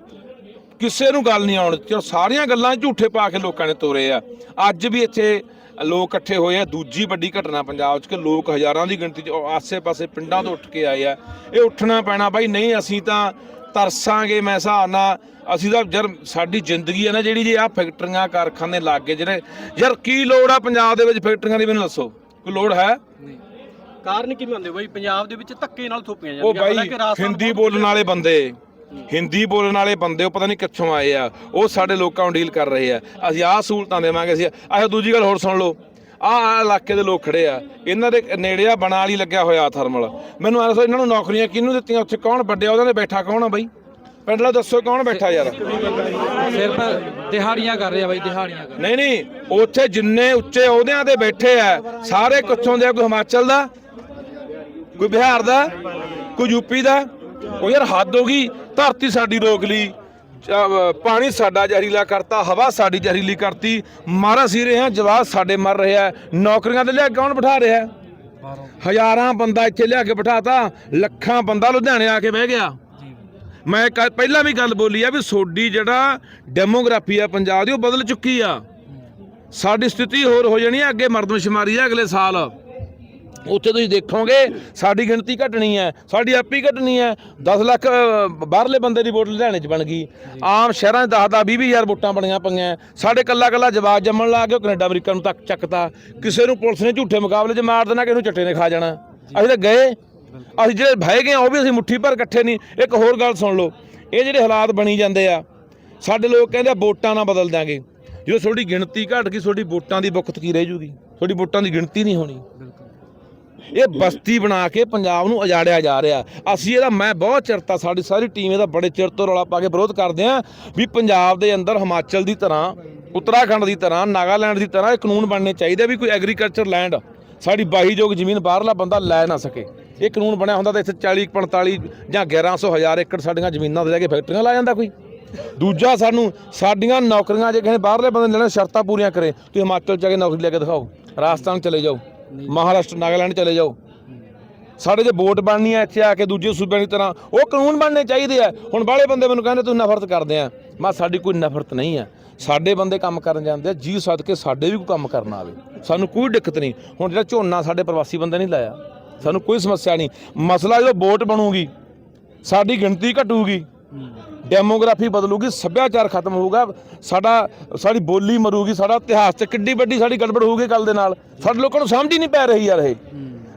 ਕਿਸੇ ਨੂੰ ਗੱਲ ਨਹੀਂ ਆਉਣ ਔਰ ਸਾਰੀਆਂ ਗੱਲਾਂ ਝੂਠੇ ਪਾ ਕੇ ਲੋਕਾਂ ਨੇ ਤੋਰੇ ਆ। ਅੱਜ ਵੀ ਇੱਥੇ ਲੋਕ ਇਕੱਠੇ ਹੋਏ ਆ। ਦੂਜੀ ਵੱਡੀ ਘਟਨਾ ਪੰਜਾਬ 'ਚ ਕਿ ਲੋਕ ਹਜ਼ਾਰਾਂ ਦੀ ਗਿਣਤੀ 'ਚ ਉਹ ਆਸੇ-ਪਾਸੇ ਪਿੰਡਾਂ ਤੋਂ ਉੱਠ ਕੇ ਆਏ ਆ। ਇਹ ਉੱਠਣਾ ਪੈਣਾ ਬਾਈ ਨਹੀਂ ਅਸੀਂ ਤਾਂ ਤਰਸਾਂਗੇ ਮੈਂ ਹਿਸਾਬ ਨਾਲ ਅਸੀਂ ਤਾਂ ਯਾਰ ਸਾਡੀ ਜ਼ਿੰਦਗੀ ਹੈ ਨਾ ਜਿਹੜੀ ਜੀ ਆ ਫੈਕਟਰੀਆਂ ਕਾਰਖਾਨੇ ਲੱਗ ਗਏ ਜਿਹੜੇ। ਯਾਰ ਕੀ ਲੋੜ ਆ ਪੰਜਾਬ ਦੇ ਵਿੱਚ ਫੈਕਟਰੀਆਂ ਦੀ ਮੈਨੂੰ ਦੱਸੋ? ਕੋਈ ਲੋੜ ਹੈ? ਨਹੀਂ। ਕਾਰਨ ਕੀ ਮੰਨਦੇ ਹੋ ਬਾਈ? ਪੰਜਾਬ ਦੇ ਵਿੱਚ ਧੱਕੇ ਨਾਲ ਥੋਪੀਆਂ ਉਹ ਜਾਂਦੀਆਂ। ਬਾਈ ਹਾਲਾਂਕਿ ਰਾਜਸਥਾਨ ਹਿੰਦੀ ਬੋਲਣ ਵਾਲੇ ਬੰਦੇ। ਹਿੰਦੀ ਬੋਲਣ ਵਾਲੇ ਬੰਦੇ ਉਹ ਪਤਾ ਨਹੀਂ ਕਿੱਥੋਂ ਆਏ ਆ ਉਹ ਸਾਡੇ ਲੋਕਾਂ ਨੂੰ ਡੀਲ ਕਰ ਰਹੇ ਆ। ਅਸੀਂ ਆਹ ਸਹੂਲਤਾਂ ਦੇਵਾਂਗੇ ਅਸੀਂ ਆਹ ਦੂਜੀ ਗੱਲ ਹੋਰ ਸੁਣ ਲਓ। ਆਹ ਆਹ ਇਲਾਕੇ ਦੇ ਲੋਕ ਖੜੇ ਆ। ਇਹਨਾਂ ਦੇ ਨੇੜੇ ਆ ਬਣਾ ਵਾਲੀ ਲੱਗਿਆ ਹੋਇਆ ਥਰਮਲ। ਮੈਨੂੰ ਦੱਸੋ ਇਹਨਾਂ ਨੂੰ ਨੌਕਰੀਆਂ ਕਿਹਨੂੰ ਦਿੱਤੀਆਂ? ਉੱਥੇ ਕੌਣ ਵੱਡਿਆ? ਉਹਦੇ ਤੇ ਬੈਠਾ ਕੌਣ ਆ ਬਾਈ? ਪਿੰਡ ਲਾ ਦੱਸੋ ਕੌਣ ਬੈਠਾ ਯਾਰ? ਸਿਰਫ ਦਿਹਾੜੀਆਂ ਕਰ ਰਹੇ ਆ ਬਾਈ ਦਿਹਾੜੀਆਂ ਕਰ ਨਹੀਂ ਨਹੀਂ ਉੱਥੇ ਜਿੰਨੇ ਉੱਚੇ ਅਹੁਦਿਆਂ ਤੇ ਬੈਠੇ ਆ ਸਾਰੇ ਕਿੱਥੋਂ ਦੇ ਆ ਕੋਈ ਹਿਮਾਚਲ ਦਾ ਕੋਈ ਬਿਹਾਰ ਦਾ ਕੋਈ ਯੂਪੀ ਦਾ ਉਹ ਯਾਰ ਹੱਦ ਹੋ ਗਈ, ਧਰਤੀ ਸਾਡੀ ਰੋਕ ਲਈ ਪਾਣੀ ਸਾਡਾ ਜ਼ਹਿਰੀਲਾ ਕਰਤਾ, ਹਵਾ ਸਾਡੀ ਜ਼ਹਿਰੀਲੀ ਕਰਤੀ, ਮਾਰਾ ਸੀ ਰਹੇ ਆ ਜਵਾਬ ਸਾਡੇ ਮਰ ਰਹੇ ਨੌਕਰੀਆਂ ਤੇ ਲਿਆ ਕੇ ਕੌਣ ਬਿਠਾ ਰਿਹਾ ਹਜ਼ਾਰਾਂ ਬੰਦਾ ਇੱਥੇ ਲਿਆ ਕੇ ਬਿਠਾਤਾ, ਲੱਖਾਂ ਬੰਦਾ ਲੁਧਿਆਣੇ ਆ ਕੇ ਬਹਿ ਗਿਆ। ਮੈਂ ਕ- ਪਹਿਲਾਂ ਵੀ ਗੱਲ ਬੋਲੀ ਆ ਵੀ ਸੋਡੀ ਜਿਹੜਾ ਡੈਮੋਗ੍ਰਾਫੀ ਆ ਪੰਜਾਬ ਦੀ, ਉਹ ਬਦਲ ਚੁੱਕੀ ਆ। ਸਾਡੀ ਸਥਿਤੀ ਹੋਰ ਹੋ ਜਾਣੀ ਆ, ਅੱਗੇ ਮਰਦਮਸ਼ੁਮਾਰੀ ਆ ਅਗਲੇ ਸਾਲ। ਉੱਥੇ ਤੁਸੀਂ ਦੇਖੋਗੇ ਸਾਡੀ ਗਿਣਤੀ ਘਟਣੀ ਹੈ ਸਾਡੀ ਆਪੀ ਘਟਣੀ ਹੈ। 10 ਲੱਖ ਬਾਹਰਲੇ ਬੰਦੇ ਦੀ ਵੋਟ ਲੁਧਿਆਣੇ 'ਚ ਬਣ ਗਈ। ਆਮ ਸ਼ਹਿਰਾਂ 'ਚ 10 10 20 ਹਜ਼ਾਰ ਵੋਟਾਂ ਬਣੀਆਂ ਪਈਆਂ। ਸਾਡੇ ਕੱਲਾ ਕੱਲਾ ਜਵਾਬ ਜੰਮਣ ਲੱਗ ਗਿਆ ਕੈਨੇਡਾ ਅਮਰੀਕਾ ਨੂੰ ਤੱਕ ਚੱਕਤਾ। ਕਿਸੇ ਨੂੰ ਪੁਲਿਸ ਨੇ ਝੂਠੇ ਮੁਕਾਬਲੇ 'ਚ ਮਾਰ ਦੇਣਾ ਕਿਸੇ ਨੂੰ ਚੱਟੇ ਨੇ ਖਾ ਜਾਣਾ। ਅਸੀਂ ਤਾਂ ਗਏ। ਅਸੀਂ ਜਿਹੜੇ ਭਏ ਗਏ ਉਹ ਵੀ ਅਸੀਂ ਮੁੱਠੀ ਭਰ ਇਕੱਠੇ ਨਹੀਂ। ਇੱਕ ਹੋਰ ਗੱਲ ਸੁਣ ਲਓ। ਇਹ ਜਿਹੜੇ ਹਾਲਾਤ ਬਣੀ ਜਾਂਦੇ ਆ ਸਾਡੇ ਲੋਕ ਕਹਿੰਦੇ ਆ ਵੋਟਾਂ ਨਾਲ ਬਦਲ ਦਾਂਗੇ ਜਦੋਂ ਤੁਹਾਡੀ ਗਿਣਤੀ ਘਟ ਗਈ ਤੁਹਾਡੀ ਵੋਟਾਂ ਦੀ ਬੁੱਕਤ ਕੀ ਰਹਿ ਜੂਗੀ? ਤੁਹਾਡੀ ਵੋਟਾਂ ਦੀ ਗਿਣਤੀ ਨਹੀਂ ਹੋਣੀ। ਇਹ ਬਸਤੀ ਬਣਾ ਕੇ ਪੰਜਾਬ ਨੂੰ ਉਜਾੜਿਆ ਜਾ ਰਿਹਾ। ਅਸੀਂ ਇਹਦਾ, ਮੈਂ ਬਹੁਤ ਚਿਰਤਾ ਸਾਡੀ ਸਾਰੀ ਟੀਮ ਇਹਦਾ ਬੜੇ ਚਿਰ ਤੋਂ ਰੌਲਾ ਪਾ ਕੇ ਵਿਰੋਧ ਕਰਦੇ ਆ ਵੀ ਪੰਜਾਬ ਦੇ ਅੰਦਰ ਹਿਮਾਚਲ ਦੀ ਤਰ੍ਹਾਂ, ਉੱਤਰਾਖੰਡ ਦੀ ਤਰ੍ਹਾਂ, ਨਾਗਾਲੈਂਡ ਦੀ ਤਰ੍ਹਾਂ ਇਹ ਕਾਨੂੰਨ ਬਣਨੇ ਚਾਹੀਦੇ ਵੀ ਕੋਈ ਐਗਰੀਕਲਚਰ ਲੈਂਡ, ਸਾਡੀ ਬਾਹੀਯੋਗ ਜ਼ਮੀਨ ਬਾਹਰਲਾ ਬੰਦਾ ਲੈ ਨਾ ਸਕੇ। ਇਹ ਕਾਨੂੰਨ ਬਣਿਆ ਹੁੰਦਾ ਤਾਂ ਇੱਥੇ 40 45 ਜਾਂ 1100 ਹਜ਼ਾਰ ਏਕੜ ਸਾਡੀਆਂ ਜ਼ਮੀਨਾਂ ਤੇ ਜਾ ਕੇ ਫੈਕਟਰੀਆਂ ਲਾ ਜਾਂਦਾ ਕੋਈ। ਦੂਜਾ ਸਾਨੂੰ ਸਾਡੀਆਂ ਨੌਕਰੀਆਂ ਜੇ ਕਿਸੇ ਬਾਹਰਲੇ ਬੰਦੇ ਲੈਣਾ ਸ਼ਰਤਾਂ ਪੂਰੀਆਂ ਕਰੇ, ਤੁਸੀਂ ਹਿਮਾਚਲ ਚ ਜਾ ਕੇ ਨੌਕਰੀ ਲੈ ਕੇ ਦਿਖਾਓ, ਰਾਜਸਥਾਨ ਚਲੇ ਜਾਓ। ਮਹਾਰਾਸ਼ਟਰ ਨਾਗਾਲੈਂਡ ਚਲੇ ਜਾਓ। ਸਾਡੇ ਜੇ ਵੋਟ ਬਣਨੀ ਹੈ ਇੱਥੇ ਆ ਕੇ ਦੂਜੇ ਸੂਬਿਆਂ ਦੀ ਤਰ੍ਹਾਂ ਉਹ ਕਾਨੂੰਨ ਬਣਨੇ ਚਾਹੀਦੇ ਆ। ਹੁਣ ਬਾਹਲੇ ਬੰਦੇ ਮੈਨੂੰ ਕਹਿੰਦੇ ਤੁਸੀਂ ਨਫ਼ਰਤ ਕਰਦੇ ਆ। ਮੈਂ ਸਾਡੀ ਕੋਈ ਨਫ਼ਰਤ ਨਹੀਂ ਆ। ਸਾਡੇ ਬੰਦੇ ਕੰਮ ਕਰਨ ਜਾਂਦੇ ਆ ਜੀ ਸਦਕੇ ਸਾਡੇ ਵੀ ਕੋਈ ਕੰਮ ਕਰਨਾ ਆਵੇ। ਸਾਨੂੰ ਕੋਈ ਦਿੱਕਤ ਨਹੀਂ। ਹੁਣ ਜਿਹੜਾ ਝੋਨਾ ਸਾਡੇ ਪ੍ਰਵਾਸੀ ਬੰਦੇ ਨਹੀਂ ਲਾਇਆ ਸਾਨੂੰ ਕੋਈ ਸਮੱਸਿਆ ਨਹੀਂ। ਮਸਲਾ ਜਦੋਂ ਵੋਟ ਬਣੂਗੀ ਸਾਡੀ ਗਿਣਤੀ ਘਟੂਗੀ। ਡੈਮੋਗ੍ਰਾਫੀ ਬਦਲੂਗੀ ਸੱਭਿਆਚਾਰ ਖਤਮ ਹੋਊਗਾ ਸਾਡਾ ਸਾਡੀ ਬੋਲੀ ਮਰੂਗੀ ਸਾਡਾ ਇਤਿਹਾਸ ਤੇ ਕਿੱਡੀ ਵੱਡੀ ਸਾਡੀ ਗੜਬੜ ਹੋਊਗੀ ਕੱਲ ਦੇ ਨਾਲ। ਸਾਡੇ ਲੋਕਾਂ ਨੂੰ ਸਮਝ ਹੀ ਨਹੀਂ ਪੈ ਰਹੀ ਯਾਰ ਇਹ।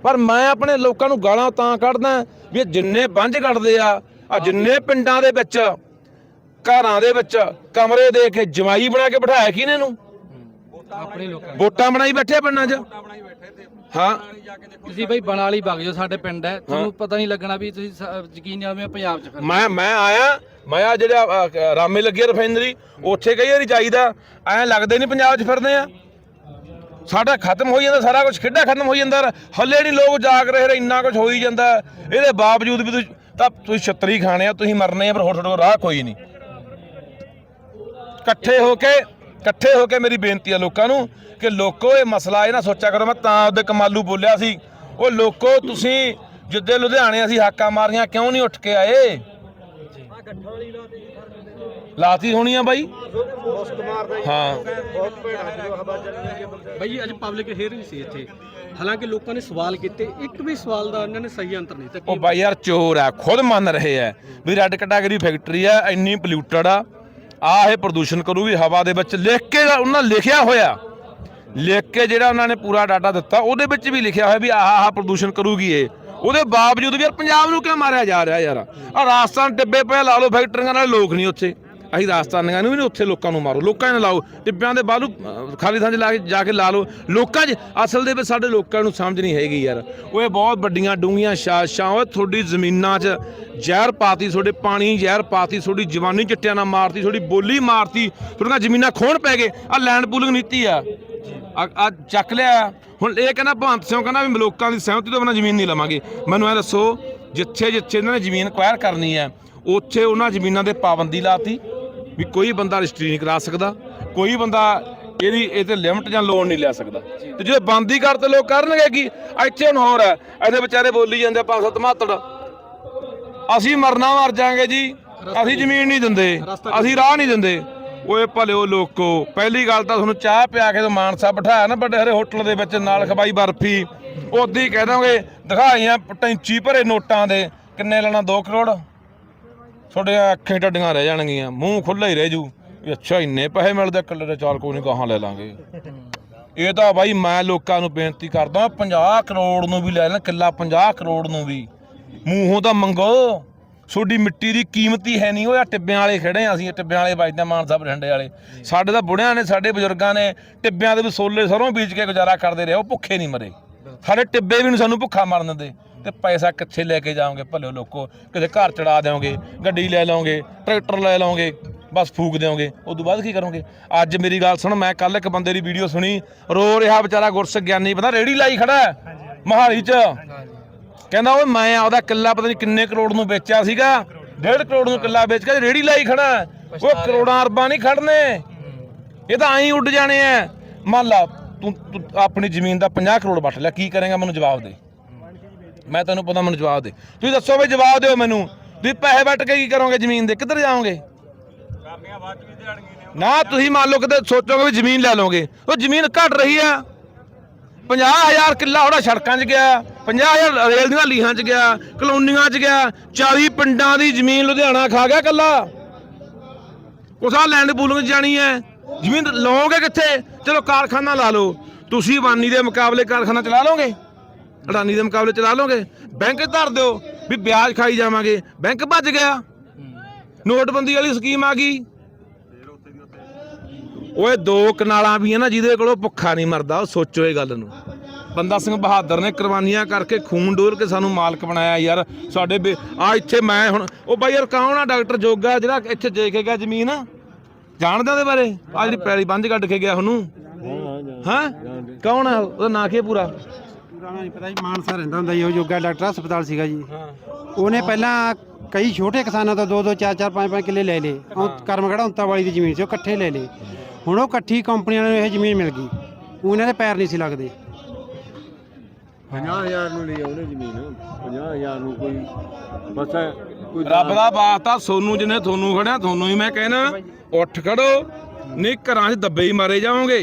ਪਰ ਮੈਂ ਆਪਣੇ ਲੋਕਾਂ ਨੂੰ ਗਾਲਾਂ ਤਾਂ ਕੱਢਦਾ ਵੀ ਜਿੰਨੇ ਬੰਝ ਕੱਢਦੇ ਆ ਆ ਜਿੰਨੇ ਪਿੰਡਾਂ ਦੇ ਵਿੱਚ ਘਰਾਂ ਦੇ ਵਿੱਚ ਕਮਰੇ ਦੇ ਕੇ ਜਮਾਈ ਬਣਾ ਕੇ ਬਿਠਾਇਆ ਕਿਹਨੇ ਨੂੰ? ਆਪਣੇ ਲੋਕਾਂ ਵੋਟਾਂ ਬਣਾਈ ਬੈਠੇ ਪਿੰਡਾਂ 'ਚ? ਹਾਂ। ਤੁਸੀਂ ਬਈ ਬਣਾਲੀ ਵਗ ਜਾਓ ਸਾਡੇ ਪਿੰਡ ਹੈ। ਤੁਹਾਨੂੰ ਪਤਾ ਨਹੀਂ ਲੱਗਣਾ ਵੀ ਤੁਸੀਂ ਯਕੀਨ ਨਹੀਂ ਆਵੇਂ ਪੰਜਾਬ ਚ ਫਿਰ ਮੈਂ ਮੈਂ ਆਇਆ ਮੈਂ ਆ ਜਿਹੜਾ ਰਾਮੇ ਲੱਗੀ ਰਿਫਾਈਨਰੀ ਉੱਥੇ ਕਈ ਵਾਰੀ ਜਾਈਦਾ ਐਂ ਲੱਗਦੇ ਨਹੀਂ ਪੰਜਾਬ 'ਚ ਫਿਰਦੇ ਆ। ਸਾਡਾ ਖਤਮ ਹੋ ਜਾਂਦਾ, ਸਾਰਾ ਕੁਝ ਖੇਡਾ ਖਤਮ ਹੋ ਜਾਂਦਾ, ਹੱਲੇ ਨਹੀਂ ਲੋਕ ਜਾਗ ਰਹੇ ਇੰਨਾ ਕੁਝ ਹੋ ਹੀ ਜਾਂਦਾ। ਇਹਦੇ ਬਾਵਜੂਦ ਵੀ ਤੁਸੀਂ ਤਾਂ ਤੁਸੀਂ ਛਤਰੀ ਖਾਣੇ ਆ, ਤੁਸੀਂ ਮਰਨੇ ਆ ਪਰ ਹੋਰ ਤੁਹਾਡੇ ਕੋਲ ਰਾਹ ਕੋਈ ਨਹੀਂ। ਇਕੱਠੇ ਹੋ ਕੇ, ਇਕੱਠੇ ਹੋ ਕੇ ਮੇਰੀ ਬੇਨਤੀ ਆ ਲੋਕਾਂ ਨੂੰ ਕਿ ਲੋਕੋ ਇਹ ਮਸਲਾ ਇਹ ਨਾ ਸੋਚਿਆ ਕਰੋ, ਮੈਂ ਤਾਂ ਉਹਦੇ ਕਮਾਲੂ ਬੋਲਿਆ ਸੀ। ਉਹ ਲੋਕੋ ਤੁਸੀਂ ਜਿੱਦੇ ਲੁਧਿਆਣੇ ਅਸੀਂ ਹਾਕਾਂ ਮਾਰੀਆਂ, ਕਿਉਂ ਨਹੀਂ ਉੱਠ ਕੇ ਆਏ? ਲਾਤੀ ਹੋਣੀ ਆ ਬਾਈ? ਹਾਂ ਬਾਈ ਅੱਜ ਪਬਲਿਕ ਹੀਅਰਿੰਗ ਸੀ ਇੱਥੇ। ਹਾਲਾਂਕਿ ਲੋਕਾਂ ਨੇ ਸਵਾਲ ਕੀਤੇ ਇੱਕ ਵੀ ਸਵਾਲ ਦਾ ਉਹਨਾਂ ਨੇ ਸਹੀ ਅੰਤਰ ਨਹੀਂ ਦਿੱਤਾ। ਉਹ ਬਾਈ ਯਾਰ ਚੋਰ ਆ ਖੁਦ ਮੰਨ ਰਹੇ ਆ। ਵੀ ਰੈੱਡ ਕੈਟਾਗਰੀ ਫੈਕਟਰੀ ਆ ਇੰਨੀ ਪੋਲਿਊਟਡ ਆ। ਆ ਇਹ ਪ੍ਰਦੂਸ਼ਣ ਕਰੂਗੀ ਹਵਾ ਦੇ ਵਿੱਚ ਲਿਖ ਕੇ ਉਹਨਾਂ ਲਿਖਿਆ ਹੋਇਆ। ਲਿਖ ਕੇ ਜਿਹੜਾ ਉਹਨਾਂ ਨੇ ਪੂਰਾ ਡਾਟਾ ਦਿੱਤਾ ਉਹਦੇ ਵਿੱਚ ਵੀ ਲਿਖਿਆ ਹੋਇਆ ਵੀ ਆਹ ਆਹ ਪ੍ਰਦੂਸ਼ਣ ਕਰੂਗੀ ਇਹ। ਉਹਦੇ ਬਾਵਜੂਦ ਵੀ ਯਾਰ ਪੰਜਾਬ ਨੂੰ ਕਿਉਂ ਮਾਰਿਆ ਜਾ ਰਿਹਾ ਯਾਰ? ਆ ਰਾਜਸਥਾਨ ਟਿੱਬੇ ਪਏ ਲਾ ਲਓ ਫੈਕਟਰੀਆਂ ਨਾਲ ਲੋਕ ਨਹੀਂ ਉੱਥੇ। ਅਸੀਂ ਰਾਜਸਥਾਨੀਆਂ ਨੂੰ ਵੀ ਨਹੀਂ ਉੱਥੇ ਲੋਕਾਂ ਨੂੰ ਮਾਰੋ। ਲੋਕਾਂ ਨੂੰ ਲਾਓ। ਟਿੱਬਿਆਂ ਦੇ ਬਾਹਰੋਂ ਖਾਲੀ ਥਾਂ 'ਚ ਲਾ ਕੇ ਜਾ ਕੇ ਲਾ ਲਓ। ਲੋਕਾਂ 'ਚ ਅਸਲ ਦੇ ਵਿੱਚ ਸਾਡੇ ਲੋਕਾਂ ਨੂੰ ਸਮਝ ਨਹੀਂ ਹੈਗੀ ਯਾਰ। ਉਹ ਇਹ ਬਹੁਤ ਵੱਡੀਆਂ ਡੂੰਘੀਆਂ ਸਾਜ਼ਿਸ਼ਾਂ ਉਹ ਤੁਹਾਡੀ ਜ਼ਮੀਨਾਂ 'ਚ ਜ਼ਹਿਰ ਪਾਤੀ, ਤੁਹਾਡੇ ਪਾਣੀ ਜ਼ਹਿਰ ਪਾਤੀ, ਤੁਹਾਡੀ ਜਵਾਨੀ ਚਿੱਟਿਆਂ ਨਾਲ ਮਾਰਤੀ, ਤੁਹਾਡੀ ਬੋਲੀ ਮਾਰਤੀ, ਤੁਹਾਡੀਆਂ ਜ਼ਮੀਨਾਂ ਖੋਣ ਪੈ ਗਏ। ਆ ਲੈਂਡ ਪੂਲਿੰਗ ਨੀਤੀ ਆ। ਆ ਚੱਕ ਲਿਆ। ਹੁਣ ਇਹ ਕਹਿੰਦਾ ਭਗਵੰਤ ਸਿੰਘ ਕਹਿੰਦਾ ਵੀ ਲੋਕਾਂ ਦੀ ਸਹਿਮਤੀ ਤੋਂ ਬਿਨਾਂ ਜ਼ਮੀਨ ਨਹੀਂ ਲਵਾਂਗੇ। ਮੈਨੂੰ ਇਹ ਦੱਸੋ, ਜਿੱਥੇ ਜਿੱਥੇ ਇਹਨਾਂ ਨੇ ਜ਼ਮੀਨ ਅਕਵਾਇਰ ਕਰਨੀ ਹੈ, ਉੱਥੇ ਉਹਨਾਂ ਜ਼ਮੀਨਾਂ ਦੇ ਪਾਬੰਦੀ ਲਾਤੀ ਵੀ ਕੋਈ ਬੰਦਾ ਰਜਿਸਟਰੀ ਨਹੀਂ ਕਰਾ ਸਕਦਾ, ਕੋਈ ਬੰਦਾ ਇਹਦੀ ਇਹਦੇ ਤੇ ਲਿਮਟ ਜਾਂ ਲੋਨ ਨਹੀਂ ਲੈ ਸਕਦਾ। ਤੇ ਜੇ ਬੰਦੀ ਕਰ ਤੇ ਲੋਕ ਕਰਨਗੇ ਕੀ? ਇੱਥੇ ਹੁਣ ਹੋਰ ਹੈ, ਇਹਦੇ ਵਿਚਾਰੇ ਬੋਲੀ ਜਾਂਦੇ ਪੰਜ ਸੱਤ ਮਾਤੜ। ਅਸੀਂ ਮਰਨਾ ਮਰ ਜਾਾਂਗੇ ਜੀ, ਅਸੀਂ ਜ਼ਮੀਨ ਨਹੀਂ ਦਿੰਦੇ, ਅਸੀਂ ਰਾਹ ਨਹੀਂ ਦਿੰਦੇ। ਓਏ ਭਲਿਓ ਲੋਕੋ, ਪਹਿਲੀ ਗੱਲ ਤਾਂ ਤੁਹਾਨੂੰ ਚਾਹ ਪਿਆ ਕੇ ਤੇ ਮਾਨਸਾ ਬਿਠਾਇਆ ਨਾ ਵੱਡੇ ਹਰੇ ਹੋਟਲ ਦੇ ਵਿੱਚ ਨਾਲ ਖਵਾਈ ਬਰਫੀ। ਉਦੋਂ ਹੀ ਕਹਿ ਦੋਗੇ, ਦਿਖਾਈਆਂ ਟੈਂਚੀ ਭਰੇ ਨੋਟਾਂ ਦੇ, ਕਿੰਨੇ ਲੈਣਾ 2 ਕਰੋੜ? ਤੁਹਾਡੀਆਂ ਅੱਖੇ ਟੱਡੀਆਂ ਰਹਿ ਜਾਣਗੀਆਂ, ਮੂੰਹ ਖੁੱਲ੍ਹਾ ਹੀ ਰਹਿ ਜੂ। ਅੱਛਾ, ਇੰਨੇ ਪੈਸੇ ਮਿਲਦੇ ਕੱਲੇ ਦੇ ਚਾਲ ਕੋਈ ਨਹੀਂ ਗਾਹਾਂ ਲੈ ਲਾਂਗੇ। ਇਹ ਤਾਂ ਬਾਈ ਮੈਂ ਲੋਕਾਂ ਨੂੰ ਬੇਨਤੀ ਕਰਦਾ 50 ਕਰੋੜ ਨੂੰ ਵੀ ਲੈ ਲੈਣ, ਕਿੱਲਾ 50 ਕਰੋੜ ਨੂੰ ਵੀ। ਮੂੰਹੋਂ ਤਾਂ ਮੰਗੋ। ਤੁਹਾਡੀ ਮਿੱਟੀ ਦੀ ਕੀਮਤ ਹੀ ਹੈ ਨਹੀਂ ਉਹ ਆ ਟਿੱਬਿਆਂ ਵਾਲੇ ਖੜੇ ਆ ਅਸੀਂ ਟਿੱਬਿਆਂ ਵਾਲੇ ਵੱਜਦੇ ਮਾਨ ਸਾਹਿਬ ਬਠਿੰਡੇ ਵਾਲੇ। ਸਾਡੇ ਤਾਂ ਬੁੜਿਆਂ ਨੇ ਸਾਡੇ ਬਜ਼ੁਰਗਾਂ ਨੇ ਟਿੱਬਿਆਂ ਦੇ ਵੀ ਸੋਲੇ ਸਰੋਂ ਬੀਜ ਕੇ ਗੁਜ਼ਾਰਾ ਕਰਦੇ ਰਹੇ ਉਹ ਭੁੱਖੇ ਨਹੀਂ ਮਰੇ। ਸਾਡੇ ਟਿੱਬੇ ਵੀ ਨਹੀਂ ਸਾਨੂੰ ਭੁੱਖਾ ਮਰਨ ਦਿੰਦੇ। ਤੇ ਪੈਸਾ ਕਿੱਥੇ ਲੈ ਕੇ ਜਾਓਗੇ ਭਲਿਓ ਲੋਕੋ? ਕਿਤੇ ਘਰ ਚੜਾ ਦਿਓਗੇ ਗੱਡੀ ਲੈ ਲਓਗੇ ਟਰੈਕਟਰ ਲੈ ਲਓਗੇ ਬਸ ਫੂਕ ਦਿਓਗੇ ਉਦੋਂ ਬਾਅਦ ਕੀ ਕਰੋਗੇ? ਅੱਜ ਮੇਰੀ ਗੱਲ ਸੁਣ ਮੈਂ ਕੱਲ ਇੱਕ ਬੰਦੇ ਦੀ ਵੀਡੀਓ ਸੁਣੀ ਰੋ ਰਿਹਾ ਵਿਚਾਰਾ ਗੁਰਸਿੱਖ ਗਿਆਨੀ ਪਤਾ ਰੇੜੀ ਲਾਈ ਖੜਾ ਹੈ ਮਹਾਲੀ 'ਚ। ਕਹਿੰਦਾ ਓਏ ਮੈਂ ਆਪਦਾ ਕਿੱਲਾ ਪਤਾ ਨਹੀਂ ਕਿੰਨੇ ਕਰੋੜ ਨੂੰ ਵੇਚਿਆ ਸੀਗਾ 1.5 ਕਰੋੜ ਨੂੰ ਕਿੱਲਾ ਵੇਚ ਕੇ ਰੇੜੀ ਲਾਈ ਖੜਾ। ਉਹ ਕਰੋੜਾਂ ਅਰਬਾਂ ਨਹੀਂ ਖੜਨੇ। ਇਹ ਤਾਂ ਐਂ ਉੱਡ ਜਾਣੇ ਆ ਮੰਨ ਲਾ ਤੂੰ ਆਪਣੀ ਜ਼ਮੀਨ ਦਾ 50 ਕਰੋੜ ਵੱਟ ਲਿਆ ਕੀ ਕਰੇਗਾ ਮੈਨੂੰ ਜਵਾਬ ਦੇ। ਮੈਂ ਤੈਨੂੰ ਪਤਾ ਮੈਨੂੰ ਜਵਾਬ ਦੇ। ਤੁਸੀਂ ਦੱਸੋ ਬਈ ਜਵਾਬ ਦਿਓ ਮੈਨੂੰ। ਵੀ ਪੈਸੇ ਵੱਟ ਕੇ ਕੀ ਕਰੋਗੇ ਜ਼ਮੀਨ ਦੇ? ਕਿੱਧਰ ਜਾਓਗੇ? ਨਾ ਤੁਸੀਂ ਮੰਨ ਲਓ ਕਿਤੇ ਸੋਚੋਗੇ ਵੀ ਜ਼ਮੀਨ ਲੈ ਲਓਗੇ। ਉਹ ਜ਼ਮੀਨ ਘਟ ਰਹੀ ਆ। 50000 ਕਿੱਲਾ ਉਹਦਾ ਸੜਕਾਂ 'ਚ ਗਿਆ 50000 ਰੇਲ ਦੀਆਂ ਲੀਹਾਂ 'ਚ ਗਿਆ, ਕਲੋਨੀਆਂ 'ਚ ਗਿਆ 40 ਪਿੰਡਾਂ ਦੀ ਜ਼ਮੀਨ ਲੁਧਿਆਣਾ ਖਾ ਗਿਆ ਕੱਲਾ ਕੁਸਾ ਲੈਂਡ ਪੂਲਿੰਗ 'ਚ ਜਾਣੀ ਹੈ। ਜ਼ਮੀਨ ਲਓਗੇ ਕਿੱਥੇ? ਚਲੋ ਕਾਰਖਾਨਾ ਲਾ ਲਓ। ਤੁਸੀਂ ਬਾਨੀ ਦੇ ਮੁਕਾਬਲੇ ਕਾਰਖਾਨਾ ਚਲਾ ਲਓਗੇ। ਅਡਾਨੀ ਦੇ ਮੁਕਾਬਲੇ ਚਲਾ ਲਓਗੇ। ਬੈਂਕ ਧਰ ਦਿਓ ਵੀ ਵਿਆਜ ਖਾਈ ਜਾਵਾਂਗੇ। ਬੈਂਕ ਭੱਜ ਗਿਆ। ਨੋਟਬੰਦੀ ਵਾਲੀ ਸਕੀਮ ਆ ਗਈ। ਓਏ ਦੋ ਕਨਾਲਾਂ ਵੀ ਆ ਨਾ ਜਿਹਦੇ ਕੋਲੋਂ ਭੁੱਖਾ ਨਹੀਂ ਮਰਦਾ ਉਹ ਸੋਚੋ ਇਹ ਗੱਲ ਨੂੰ। ਬੰਦਾ ਸਿੰਘ ਬਹਾਦਰ ਨੇ ਕੁਰਬਾਨੀਆਂ ਕਰਕੇ ਖੂਨ ਡੋਲ ਕੇ ਸਾਨੂੰ ਮਾਲਕ ਬਣਾਇਆ ਯਾਰ ਸਾਡੇ ਆ ਇੱਥੇ ਮੈਂ ਹੁਣ ਉਹ ਬਾਈ ਯਾਰ ਕੌਣ ਆ? ਡਾਕਟਰ ਜੋਗਾ ਜਿਹੜਾ ਇੱਥੇ ਦੇ ਕੇ ਗਿਆ ਜ਼ਮੀਨ। ਜਾਣਦਾ ਉਹਦੇ ਬਾਰੇ? ਆ ਜਿਹੜੀ ਪੈਲੀ ਬੰਜ ਕੱਢ ਕੇ ਗਿਆ ਉਹਨੂੰ। ਹਾਂ? ਕੌਣ ਆ? ਉਹਦਾ ਨਾਂ ਕੀ ਪੂਰਾ? ਪੁਰਾਣਾ ਨਹੀਂ ਪਤਾ ਜੀ ਮਾਨਸਾ ਰਹਿੰਦਾ ਹੁੰਦਾ ਜੀ ਉਹ ਜੋਗਾ ਡਾਕਟਰ ਹਸਪਤਾਲ ਸੀਗਾ ਜੀ। ਉਹਨੇ ਪਹਿਲਾਂ ਕਈ ਛੋਟੇ ਕਿਸਾਨਾਂ ਤੋਂ 2 2 4 4 5 5 ਕਿੱਲੇ ਲੈ ਲਏ। ਉਹ ਕਰਮਗੜਾ ਹੁੰਤਾ ਵਾਲੀ ਦੀ ਜ਼ਮੀਨ ਸੀ ਉਹ ਇਕੱਠੇ ਲੈ ਲਏ। ਹੁਣ ਉਹ ਇਕੱਠੀ ਕੰਪਨੀਆਂ ਨੂੰ ਇਹ ਜ਼ਮੀਨ ਮਿਲ ਗਈ। ਉਹਨਾਂ ਦੇ ਪੈਰ ਨਹੀਂ ਸੀ ਲੱਗਦੇ। 50000 ਨੂੰ ਲਈ ਉਹਨੇ ਜ਼ਮੀਨ। 50000 ਨੂੰ ਕੋਈ ਬਸ ਕੋਈ ਰੱਬ ਦਾ ਵਾਸਤਾ ਸੋਨੂੰ ਜਿਹਨੇ ਤੁਹਾਨੂੰ ਖੜਿਆ ਤੁਹਾਨੂੰ ਹੀ ਮੈਂ ਕਹਿਣਾ ਉੱਠ ਖੜੋ ਨਹੀਂ ਘਰਾਂ 'ਚ ਦੱਬੇ ਹੀ ਮਾਰੇ ਜਾਓਗੇ।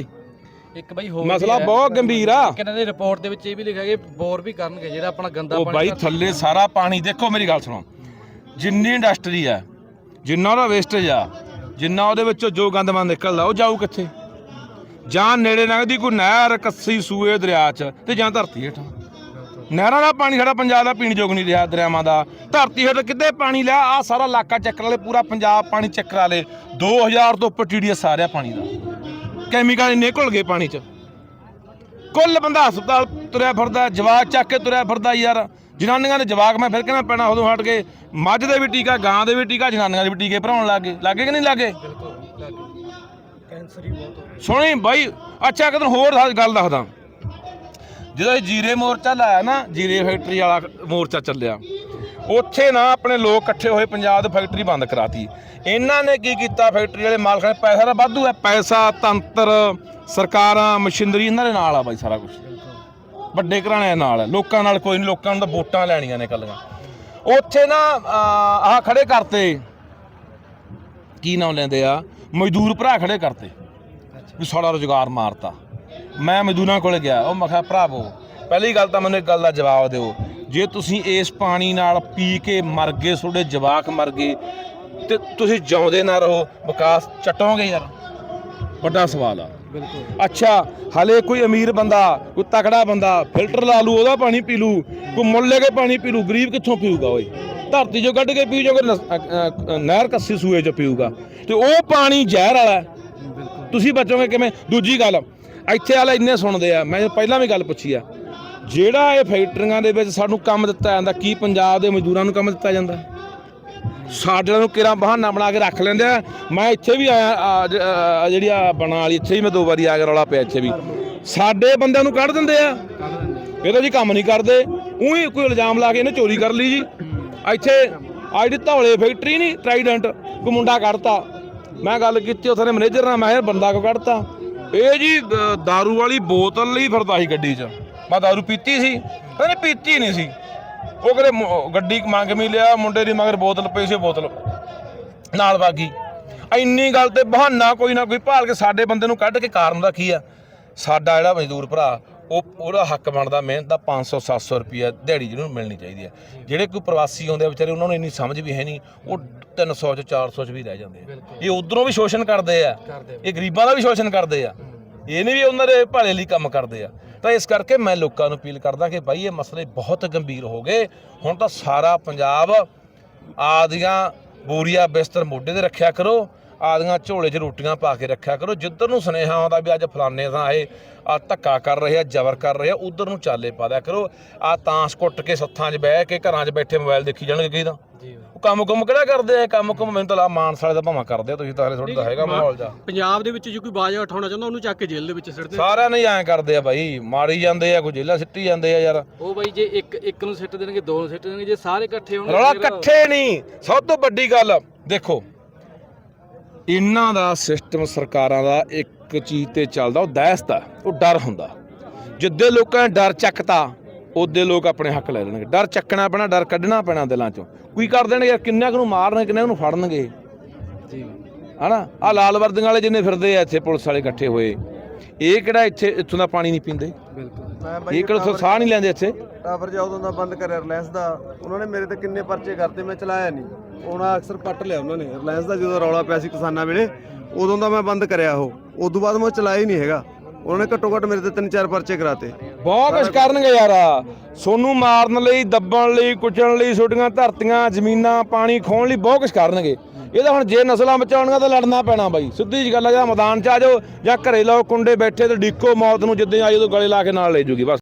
ਇੱਕ ਬਾਈ ਹੋਰ ਮਸਲਾ। ਬਹੁਤ ਗੰਭੀਰ ਆ। ਇਹਨਾਂ ਦੇ ਰਿਪੋਰਟ ਦੇ ਵਿੱਚ ਇਹ ਵੀ ਲਿਖਿਆ ਕਿ ਬੋਰ ਵੀ ਕਰਨਗੇ ਜਿਹੜਾ ਆਪਣਾ ਗੰਦਾ ਉਹ ਪਾਣੀ ਬਾਈ ਥੱਲੇ ਸਾਰਾ ਪਾਣੀ ਦੇਖੋ ਮੇਰੀ ਗੱਲ ਸੁਣੋ। ਜਿੰਨੀ ਇੰਡਸਟਰੀ ਆ ਜਿੰਨਾ ਉਹਦਾ ਵੇਸਟੇਜ ਆ ਜਿੰਨਾ ਉਹਦੇ ਵਿੱਚੋਂ ਜੋ ਗੰਦਮੰਦ ਨਿਕਲਦਾ, ਉਹ ਜਾਊ ਕਿੱਥੇ? ਜਾਂ ਨੇੜੇ ਲੰਘਦੀ ਕੋਈ ਨਹਿਰ, ਕੱਸੀ, ਸੂਏ, ਦਰਿਆ 'ਚ, ਤੇ ਜਾਂ ਧਰਤੀ ਹੇਠਾਂ। ਨਹਿਰਾਂ ਦਾ ਪਾਣੀ ਸਾਡਾ ਪੰਜਾਬ ਦਾ ਪੀਣ ਯੋਗ ਨਹੀਂ ਰਿਹਾ ਦਰਿਆਵਾਂ ਦਾ। ਧਰਤੀ ਹੇਠ ਕਿੱਦੇ ਪਾਣੀ ਲਿਆ? ਆ ਸਾਰਾ ਇਲਾਕਾ ਚੱਕਰ ਵਾਲੇ, ਪੂਰਾ ਪੰਜਾਬ ਪਾਣੀ ਚੱਕਰ ਵਾਲੇ। 2000 ਤੋਂ ਉੱਪਰ ਟੀਡੀਐਸ ਆ ਰਿਹਾ ਪਾਣੀ ਦਾ। ਕੈਮੀਕਲ ਇੰਨੇ ਘੁਲ ਗਏ ਪਾਣੀ 'ਚ। ਕੁੱਲ ਬੰਦਾ ਹਸਪਤਾਲ ਤੁਰਿਆ ਫਿਰਦਾ ਜਵਾਬ ਚੱਕ ਕੇ ਤੁਰਿਆ ਫਿਰਦਾ ਯਾਰ। ਜਨਾਨੀਆਂ ਦੇ ਜਵਾਕ ਮੈਂ ਫਿਰ ਕਹਿੰਦਾ ਪੈਣਾ ਉਦੋਂ ਹਟ ਕੇ ਮੱਝ ਦੇ ਵੀ ਟੀਕਾ ਗਾਂ ਦੇ ਵੀ ਟੀਕਾ ਜਨਾਨੀਆਂ ਦੇ ਵੀ ਟੀਕੇ ਭਰਾਉਣ ਲੱਗੇ ਲੱਗੇ ਕਿ ਨਹੀਂ ਲੱਗੇ ਸੁਣੀ ਬਾਈ ਅੱਛਾ ਕਿਤੇ ਹੋਰ ਹਾ- ਗੱਲ ਦੱਸਦਾ। ਜਦੋਂ ਇਹ ਜੀਰੇ ਮੋਰਚਾ ਲਾਇਆ ਨਾ ਜੀਰੇ ਫੈਕਟਰੀ ਵਾਲਾ ਮੋਰਚਾ ਚੱਲਿਆ ਉੱਥੇ ਨਾ ਆਪਣੇ ਲੋਕ ਇਕੱਠੇ ਹੋਏ ਪੰਜਾਬ ਦੀ ਫੈਕਟਰੀ ਬੰਦ ਕਰਾਤੀ। ਇਹਨਾਂ ਨੇ ਕੀ ਕੀਤਾ? ਫੈਕਟਰੀ ਵਾਲੇ ਮਾਲਕਾਂ ਨੇ ਪੈਸਾ ਦਾ ਵਾਧੂ ਹੈ ਪੈਸਾ ਤੰਤਰ ਸਰਕਾਰਾਂ ਮਸ਼ੀਨਰੀ ਇਹਨਾਂ ਦੇ ਨਾਲ ਆ ਬਾਈ ਸਾਰਾ ਕੁਝ ਵੱਡੇ ਘਰਾਣਿਆਂ ਨਾਲ ਲੋਕਾਂ ਨਾਲ ਕੋਈ ਨਹੀਂ ਲੋਕਾਂ ਨੂੰ ਤਾਂ ਵੋਟਾਂ ਲੈਣੀਆਂ ਨੇ ਕੱਲੀਆਂ। ਉੱਥੇ ਨਾ ਆਹ ਖੜੇ ਕਰਤੇ। ਕੀ ਨਾਮ ਲੈਂਦੇ ਆ? ਮਜ਼ਦੂਰ ਭਰਾ ਖੜੇ ਕਰਤੇ। ਵੀ ਸਾਡਾ ਰੁਜ਼ਗਾਰ ਮਾਰਤਾ। ਮੈਂ ਮਜ਼ਦੂਰਾਂ ਕੋਲ ਗਿਆ ਉਹ ਮੈਂ ਕਿਹਾ ਭਰਾਵੋ ਪਹਿਲੀ ਗੱਲ ਤਾਂ ਮੈਨੂੰ ਇੱਕ ਗੱਲ ਦਾ ਜਵਾਬ ਦਿਓ। ਜੇ ਤੁਸੀਂ ਇਸ ਪਾਣੀ ਨਾਲ ਪੀ ਕੇ ਮਰ ਗਏ ਤੁਹਾਡੇ ਜਵਾਕ ਮਰ ਗਏ ਤੇ ਤੁਸੀਂ ਜਿਉਂਦੇ ਨਾ ਰਹੋ ਵਿਕਾਸ ਚਟੋਗੇ ਯਾਰ। ਵੱਡਾ ਸਵਾਲ ਆ। ਅੱਛਾ ਹਲੇ ਕੋਈ ਅਮੀਰ ਬੰਦਾ ਕੋਈ ਤਕੜਾ ਬੰਦਾ ਫਿਲਟਰ ਲਾ ਲੂ ਉਹਦਾ ਪਾਣੀ ਪੀ ਲੂ ਕੋਈ ਮੁੱਲ ਲੈ ਕੇ ਪਾਣੀ ਪੀ ਲੂ ਗਰੀਬ ਕਿੱਥੋਂ ਪੀਊਗਾ ਓਏ? ਧਰਤੀ ਚੋਂ ਕੱਢ ਕੇ ਪੀ ਜਾਓਗੇ ਨਹਿਰ ਕੱਸੀ ਸੂਏ ਚ ਪੀਊਗਾ? ਤੇ ਉਹ ਪਾਣੀ ਜ਼ਹਿਰ ਵਾਲਾ। ਤੁਸੀਂ ਬਚੋਗੇ ਕਿਵੇਂ? ਦੂਜੀ ਗੱਲ ਇੱਥੇ ਵਾਲੇ ਇੰਨੇ ਸੁਣਦੇ ਆ ਮੈਂ ਪਹਿਲਾਂ ਵੀ ਗੱਲ ਪੁੱਛੀ ਆ। ਜਿਹੜਾ ਇਹ ਫੈਕਟਰੀਆਂ ਦੇ ਵਿੱਚ ਸਾਨੂੰ ਕੰਮ ਦਿੱਤਾ ਜਾਂਦਾ ਕੀ ਪੰਜਾਬ ਦੇ ਮਜ਼ਦੂਰਾਂ ਨੂੰ ਕੰਮ ਦਿੱਤਾ ਜਾਂਦਾ? ਸਾਡਿਆਂ ਨੂੰ ਕਿਰਾਂ ਬਹਾਨਾ ਬਣਾ ਕੇ ਰੱਖ ਲੈਂਦੇ ਆ? ਮੈਂ ਇੱਥੇ ਵੀ ਆਇਆ ਜਿਹੜੀ ਆ ਬਣਾ ਵਾਲੀ ਇੱਥੇ ਵੀ ਮੈਂ ਦੋ ਵਾਰੀ ਆ ਕੇ ਰੌਲਾ ਪਿਆ ਇੱਥੇ ਵੀ। ਸਾਡੇ ਬੰਦਿਆਂ ਨੂੰ ਕੱਢ ਦਿੰਦੇ ਆ। ਇਹ ਤਾਂ ਜੀ ਕੰਮ ਨਹੀਂ ਕਰਦੇ। ਉਹੀ ਕੋਈ ਇਲਜ਼ਾਮ ਲਾ ਕੇ ਇਹਨੇ ਚੋਰੀ ਕਰ ਲਈ ਜੀ। ਇੱਥੇ ਆ ਜਿਹੜੀ ਧੌਲੇ ਫੈਕਟਰੀ ਨਹੀਂ ਟ੍ਰਾਈਡੈਂਟ ਕੋ ਮੁੰਡਾ ਕੱਢਤਾ। ਮੈਂ ਗੱਲ ਕੀਤੀ ਉੱਥੇ ਦੇ ਮੈਨੇਜਰ ਨਾਲ ਮੈਂ ਕਿਹਾ ਬੰਦਾ ਕੋ ਕੱਢਤਾ? ਇਹ ਜੀ ਅ, ਦਾਰੂ ਵਾਲੀ ਬੋਤਲ ਲਈ ਫਿਰਦਾ ਸੀ ਗੱਡੀ 'ਚ। ਮੈਂ ਦਾਰੂ ਪੀਤੀ ਸੀ। ਕਹਿੰਦੇ ਪੀਤੀ ਨਹੀਂ ਸੀ। ਉਹ ਕਰੇ ਗੱਡੀ ਮੰਗ ਮੀ ਲਿਆ ਮੁੰਡੇ ਦੀ ਮਗਰ ਬੋਤਲ ਪਈ ਸੀ ਬੋਤਲ ਨਾਲ ਵਾਗੀ ਇੰਨੀ ਗੱਲ ਤੇ ਬਹਾਨਾ ਕੋਈ ਨਾ ਕੋਈ ਭਾਲ ਕੇ ਸਾਡੇ ਬੰਦੇ ਨੂੰ ਕੱਢ ਕੇ ਕਾਰਨ ਦਾ ਕੀ ਆ? ਸਾਡਾ ਜਿਹੜਾ ਮਜ਼ਦੂਰ ਭਰਾ ਉਹ ਉਹਦਾ ਹੱਕ ਬਣਦਾ ਮਿਹਨਤ ਦਾ 500 700 ਰੁਪਿਆ ਦਿਹਾੜੀ ਜਿਹਨੂੰ ਮਿਲਣੀ ਚਾਹੀਦੀ ਹੈ ਜਿਹੜੇ ਕੋਈ ਪ੍ਰਵਾਸੀ ਆਉਂਦੇ ਆ ਵਿਚਾਰੇ ਉਹਨਾਂ ਨੂੰ ਇੰਨੀ ਸਮਝ ਵੀ ਹੈ ਨਹੀਂ ਉਹ 300 ਚ 400 ਚ ਵੀ ਰਹਿ ਜਾਂਦੇ ਆ। ਇਹ ਉਧਰੋਂ ਵੀ ਸ਼ੋਸ਼ਣ ਕਰਦੇ ਆ ਇਹ ਗਰੀਬਾਂ ਦਾ ਵੀ ਸ਼ੋਸ਼ਣ ਕਰਦੇ ਆ। ਇਹ ਨਹੀਂ ਵੀ ਉਹਨਾਂ ਦੇ ਭਲੇ ਲਈ ਕੰਮ ਕਰਦੇ ਆ। ਤਾਂ ਇਸ ਕਰਕੇ ਮੈਂ ਲੋਕਾਂ ਨੂੰ ਅਪੀਲ ਕਰਦਾ ਕਿ ਭਾਈ ਇਹ ਮਸਲੇ ਬਹੁਤ ਗੰਭੀਰ ਹੋ ਗਏ। ਹੁਣ ਤਾਂ ਸਾਰਾ ਪੰਜਾਬ ਆਦੀਆਂ ਬੋਰੀਆ ਬਿਸਤਰ ਮੋਢੇ ਤੇ ਰੱਖਿਆ ਕਰੋ, ਆਦੀਆਂ ਝੋਲੇ 'ਚ ਰੋਟੀਆਂ ਪਾ ਕੇ ਰੱਖਿਆ ਕਰੋ। ਜਿੱਧਰ ਨੂੰ ਸੁਨੇਹਾ ਆਉਂਦਾ ਵੀ ਅੱਜ ਫਲਾਣੇ ਥਾਂ ਆਏ ਆ ਧੱਕਾ ਕਰ ਰਹੇ ਆ, ਜ਼ਬਰ ਕਰ ਰਹੇ ਆ, ਉਧਰ ਨੂੰ ਚਾਲੇ ਪਾ ਦਿਆ ਕਰੋ। ਆ ਤਾਂਸ ਕੁੱਟ ਕੇ ਸੱਥਾਂ 'ਚ ਬਹਿ ਕੇ ਘਰਾਂ 'ਚ ਬੈਠੇ ਮੋਬਾਈਲ ਦੇਖੀ ਜਾਣਗੇ ਕੀ ਦਾ ਜੀ ਉਹ ਕੰਮ ਕੁਮ ਕਿਹੜਾ ਕਰਦੇ ਆ? ਕੰਮ ਕੁਮ ਮੈਨੂੰ ਤਾਂ ਲਾ ਮਾਨਸ ਵਾਲੇ ਦਾ ਭਾਵਾਂ ਕਰਦੇ ਆ ਤੁਸੀਂ ਤਾਂ ਹਲੇ ਤੁਹਾਡਾ ਤਾਂ ਹੈਗਾ ਮਾਹੌਲ ਜਾ। ਪੰਜਾਬ ਦੇ ਵਿੱਚ ਜੇ ਕੋਈ ਬਾਜ ਉਠਾਉਣਾ ਚਾਹੁੰਦਾ ਉਹਨੂੰ ਚੱਕ ਕੇ ਜੇਲ੍ਹ ਦੇ ਵਿੱਚ ਸਿੱਟਦੇ ਸਾਰਿਆਂ ਨੇ ਐਂ ਕਰਦੇ ਆ ਬਾਈ ਮਾਰੀ ਜਾਂਦੇ ਆ ਕੋਈ ਜੇਲਾ ਸਿੱਟੀ ਜਾਂਦੇ ਆ ਯਾਰ। ਉਹ ਬਾਈ ਜੇ ਇੱਕ ਇੱਕ ਨੂੰ ਸਿੱਟ ਦੇਣਗੇ ਦੋ ਨੂੰ ਸਿੱਟ ਦੇਣਗੇ ਜੇ ਸਾਰੇ ਇਕੱਠੇ ਹੋਣਗੇ ਰੌਲਾ ਫਿਰ- ਇਕੱਠੇ ਨਹੀਂ ਸਭ ਤੋਂ ਵੱਡੀ ਗੱਲ ਦੇਖੋ ਇਹਨਾਂ ਦਾ ਸਿਸਟਮ ਸਰਕਾਰਾਂ ਦਾ ਇੱਕ ਚੀਜ਼ ਤੇ ਚੱਲਦਾ ਉਹ ਦਹਿਸ਼ਤ ਆ ਉਹ ਡਰ ਹੁੰਦਾ। ਜਿੱਦੇ ਲੋਕਾਂ ਨੇ ਡਰ ਚੱਕਤਾ ਉਹਦੇ ਲੋਕ ਆਪਣੇ ਹੱਕ ਲੈ ਲੈਣਗੇ। ਡਰ ਚੱਕਣਾ ਪੈਣਾ ਡਰ ਕੱਢਣਾ ਪੈਣਾ ਦਿਲਾਂ ਚੋਂ। ਕੋਈ ਕਰ ਦੇਣਗੇ ਯਾਰ ਕਿੰਨਿਆਂ ਕੁ ਨੂੰ ਮਾਰਨਗੇ ਕਿੰਨਿਆਂ ਕੁ ਨੂੰ ਫੜਨਗੇ। ਜੀ। ਹਨਾ? ਆ ਲਾਲ ਵਰਦੀਆਂ ਵਾਲੇ ਜਿੰਨੇ ਫਿਰਦੇ ਆ ਇੱਥੇ ਪੁਲਿਸ ਵਾਲੇ ਇਕੱਠੇ ਹੋਏ। ਇਹ ਕਿਹੜਾ ਇੱਥੇ ਇੱਥੋਂ ਦਾ ਪਾਣੀ ਨਹੀਂ ਪੀਂਦੇ? ਬਿਲਕੁਲ। ਇਹ ਕਿਹੜਾ ਸਾਹ ਨਹੀਂ ਲੈਂਦੇ ਇੱਥੇ? ਟਾਵਰ ਜਾ ਉਦੋਂ ਦਾ ਬੰਦ ਕਰਿਆ ਰਿਲਾਇੰਸ ਦਾ। ਉਹਨਾਂ ਨੇ ਮੇਰੇ ਤੇ ਕਿੰਨੇ ਪਰਚੇ ਕਰਤੇ ਮੈਂ ਚਲਾਇਆ ਨਹੀਂ। ਉਹਨਾਂ ਅਕਸਰ ਪੱਟ ਲਿਆ ਉਹਨਾਂ ਨੇ। ਰਿਲਾਇੰਸ ਦਾ ਜਦੋਂ ਰੌਲਾ ਪਿਆ ਸੀ ਕਿਸਾਨਾਂ ਵੇਲੇ ਉਦੋਂ ਦਾ ਮੈਂ ਬੰਦ ਕਰਿਆ ਉਹ। ਉਦੋਂ ਬਾਅਦ ਮੈਂ ਚਲਾਇਆ ਹੀ ਨਹੀਂ ਹੈਗਾ। ਉਹਨਾਂ ਨੇ ਘੱਟੋ ਘੱਟ ਮੇਰੇ ਤੇ ਤਿੰਨ ਚਾਰ ਪਰਚੇ ਕਰਾਤੇ। ਬਹੁਤ ਕੁਝ ਕਰਨਗੇ ਯਾਰ। ਸੋਨੂੰ ਮਾਰਨ ਲਈ, ਦੱਬਣ ਲਈ ਕੁਚਣ ਲਈ ਛੋਟੀਆਂ ਧਰਤੀਆਂ, ਜ਼ਮੀਨਾਂ, ਪਾਣੀ ਖੋਣ ਲਈ ਬਹੁਤ ਕੁਝ ਕਰਨਗੇ। ਇਹਦਾ ਹੁਣ ਜੇ ਨਸਲਾਂ ਬਚਾਉਣੀਆਂ ਤਾਂ ਲੜਨਾ ਪੈਣਾ ਬਾਈ। ਸਿੱਧੀ ਜੀ ਗੱਲ ਹੈ ਜਾਂ ਮੈਦਾਨ 'ਚ ਆ ਜਾਓ ਜਾਂ ਘਰੇ ਲਾਓ, ਕੁੰਡੇ ਬੈਠੇ ਤੇ ਡੀਕੋ ਮੌਤ ਨੂੰ ਜਿੱਦਾਂ ਆਈ ਉਦੋਂ ਗਲੇ ਲਾ ਕੇ ਨਾਲ ਲੈ ਜੂਗੀ, ਬਸ।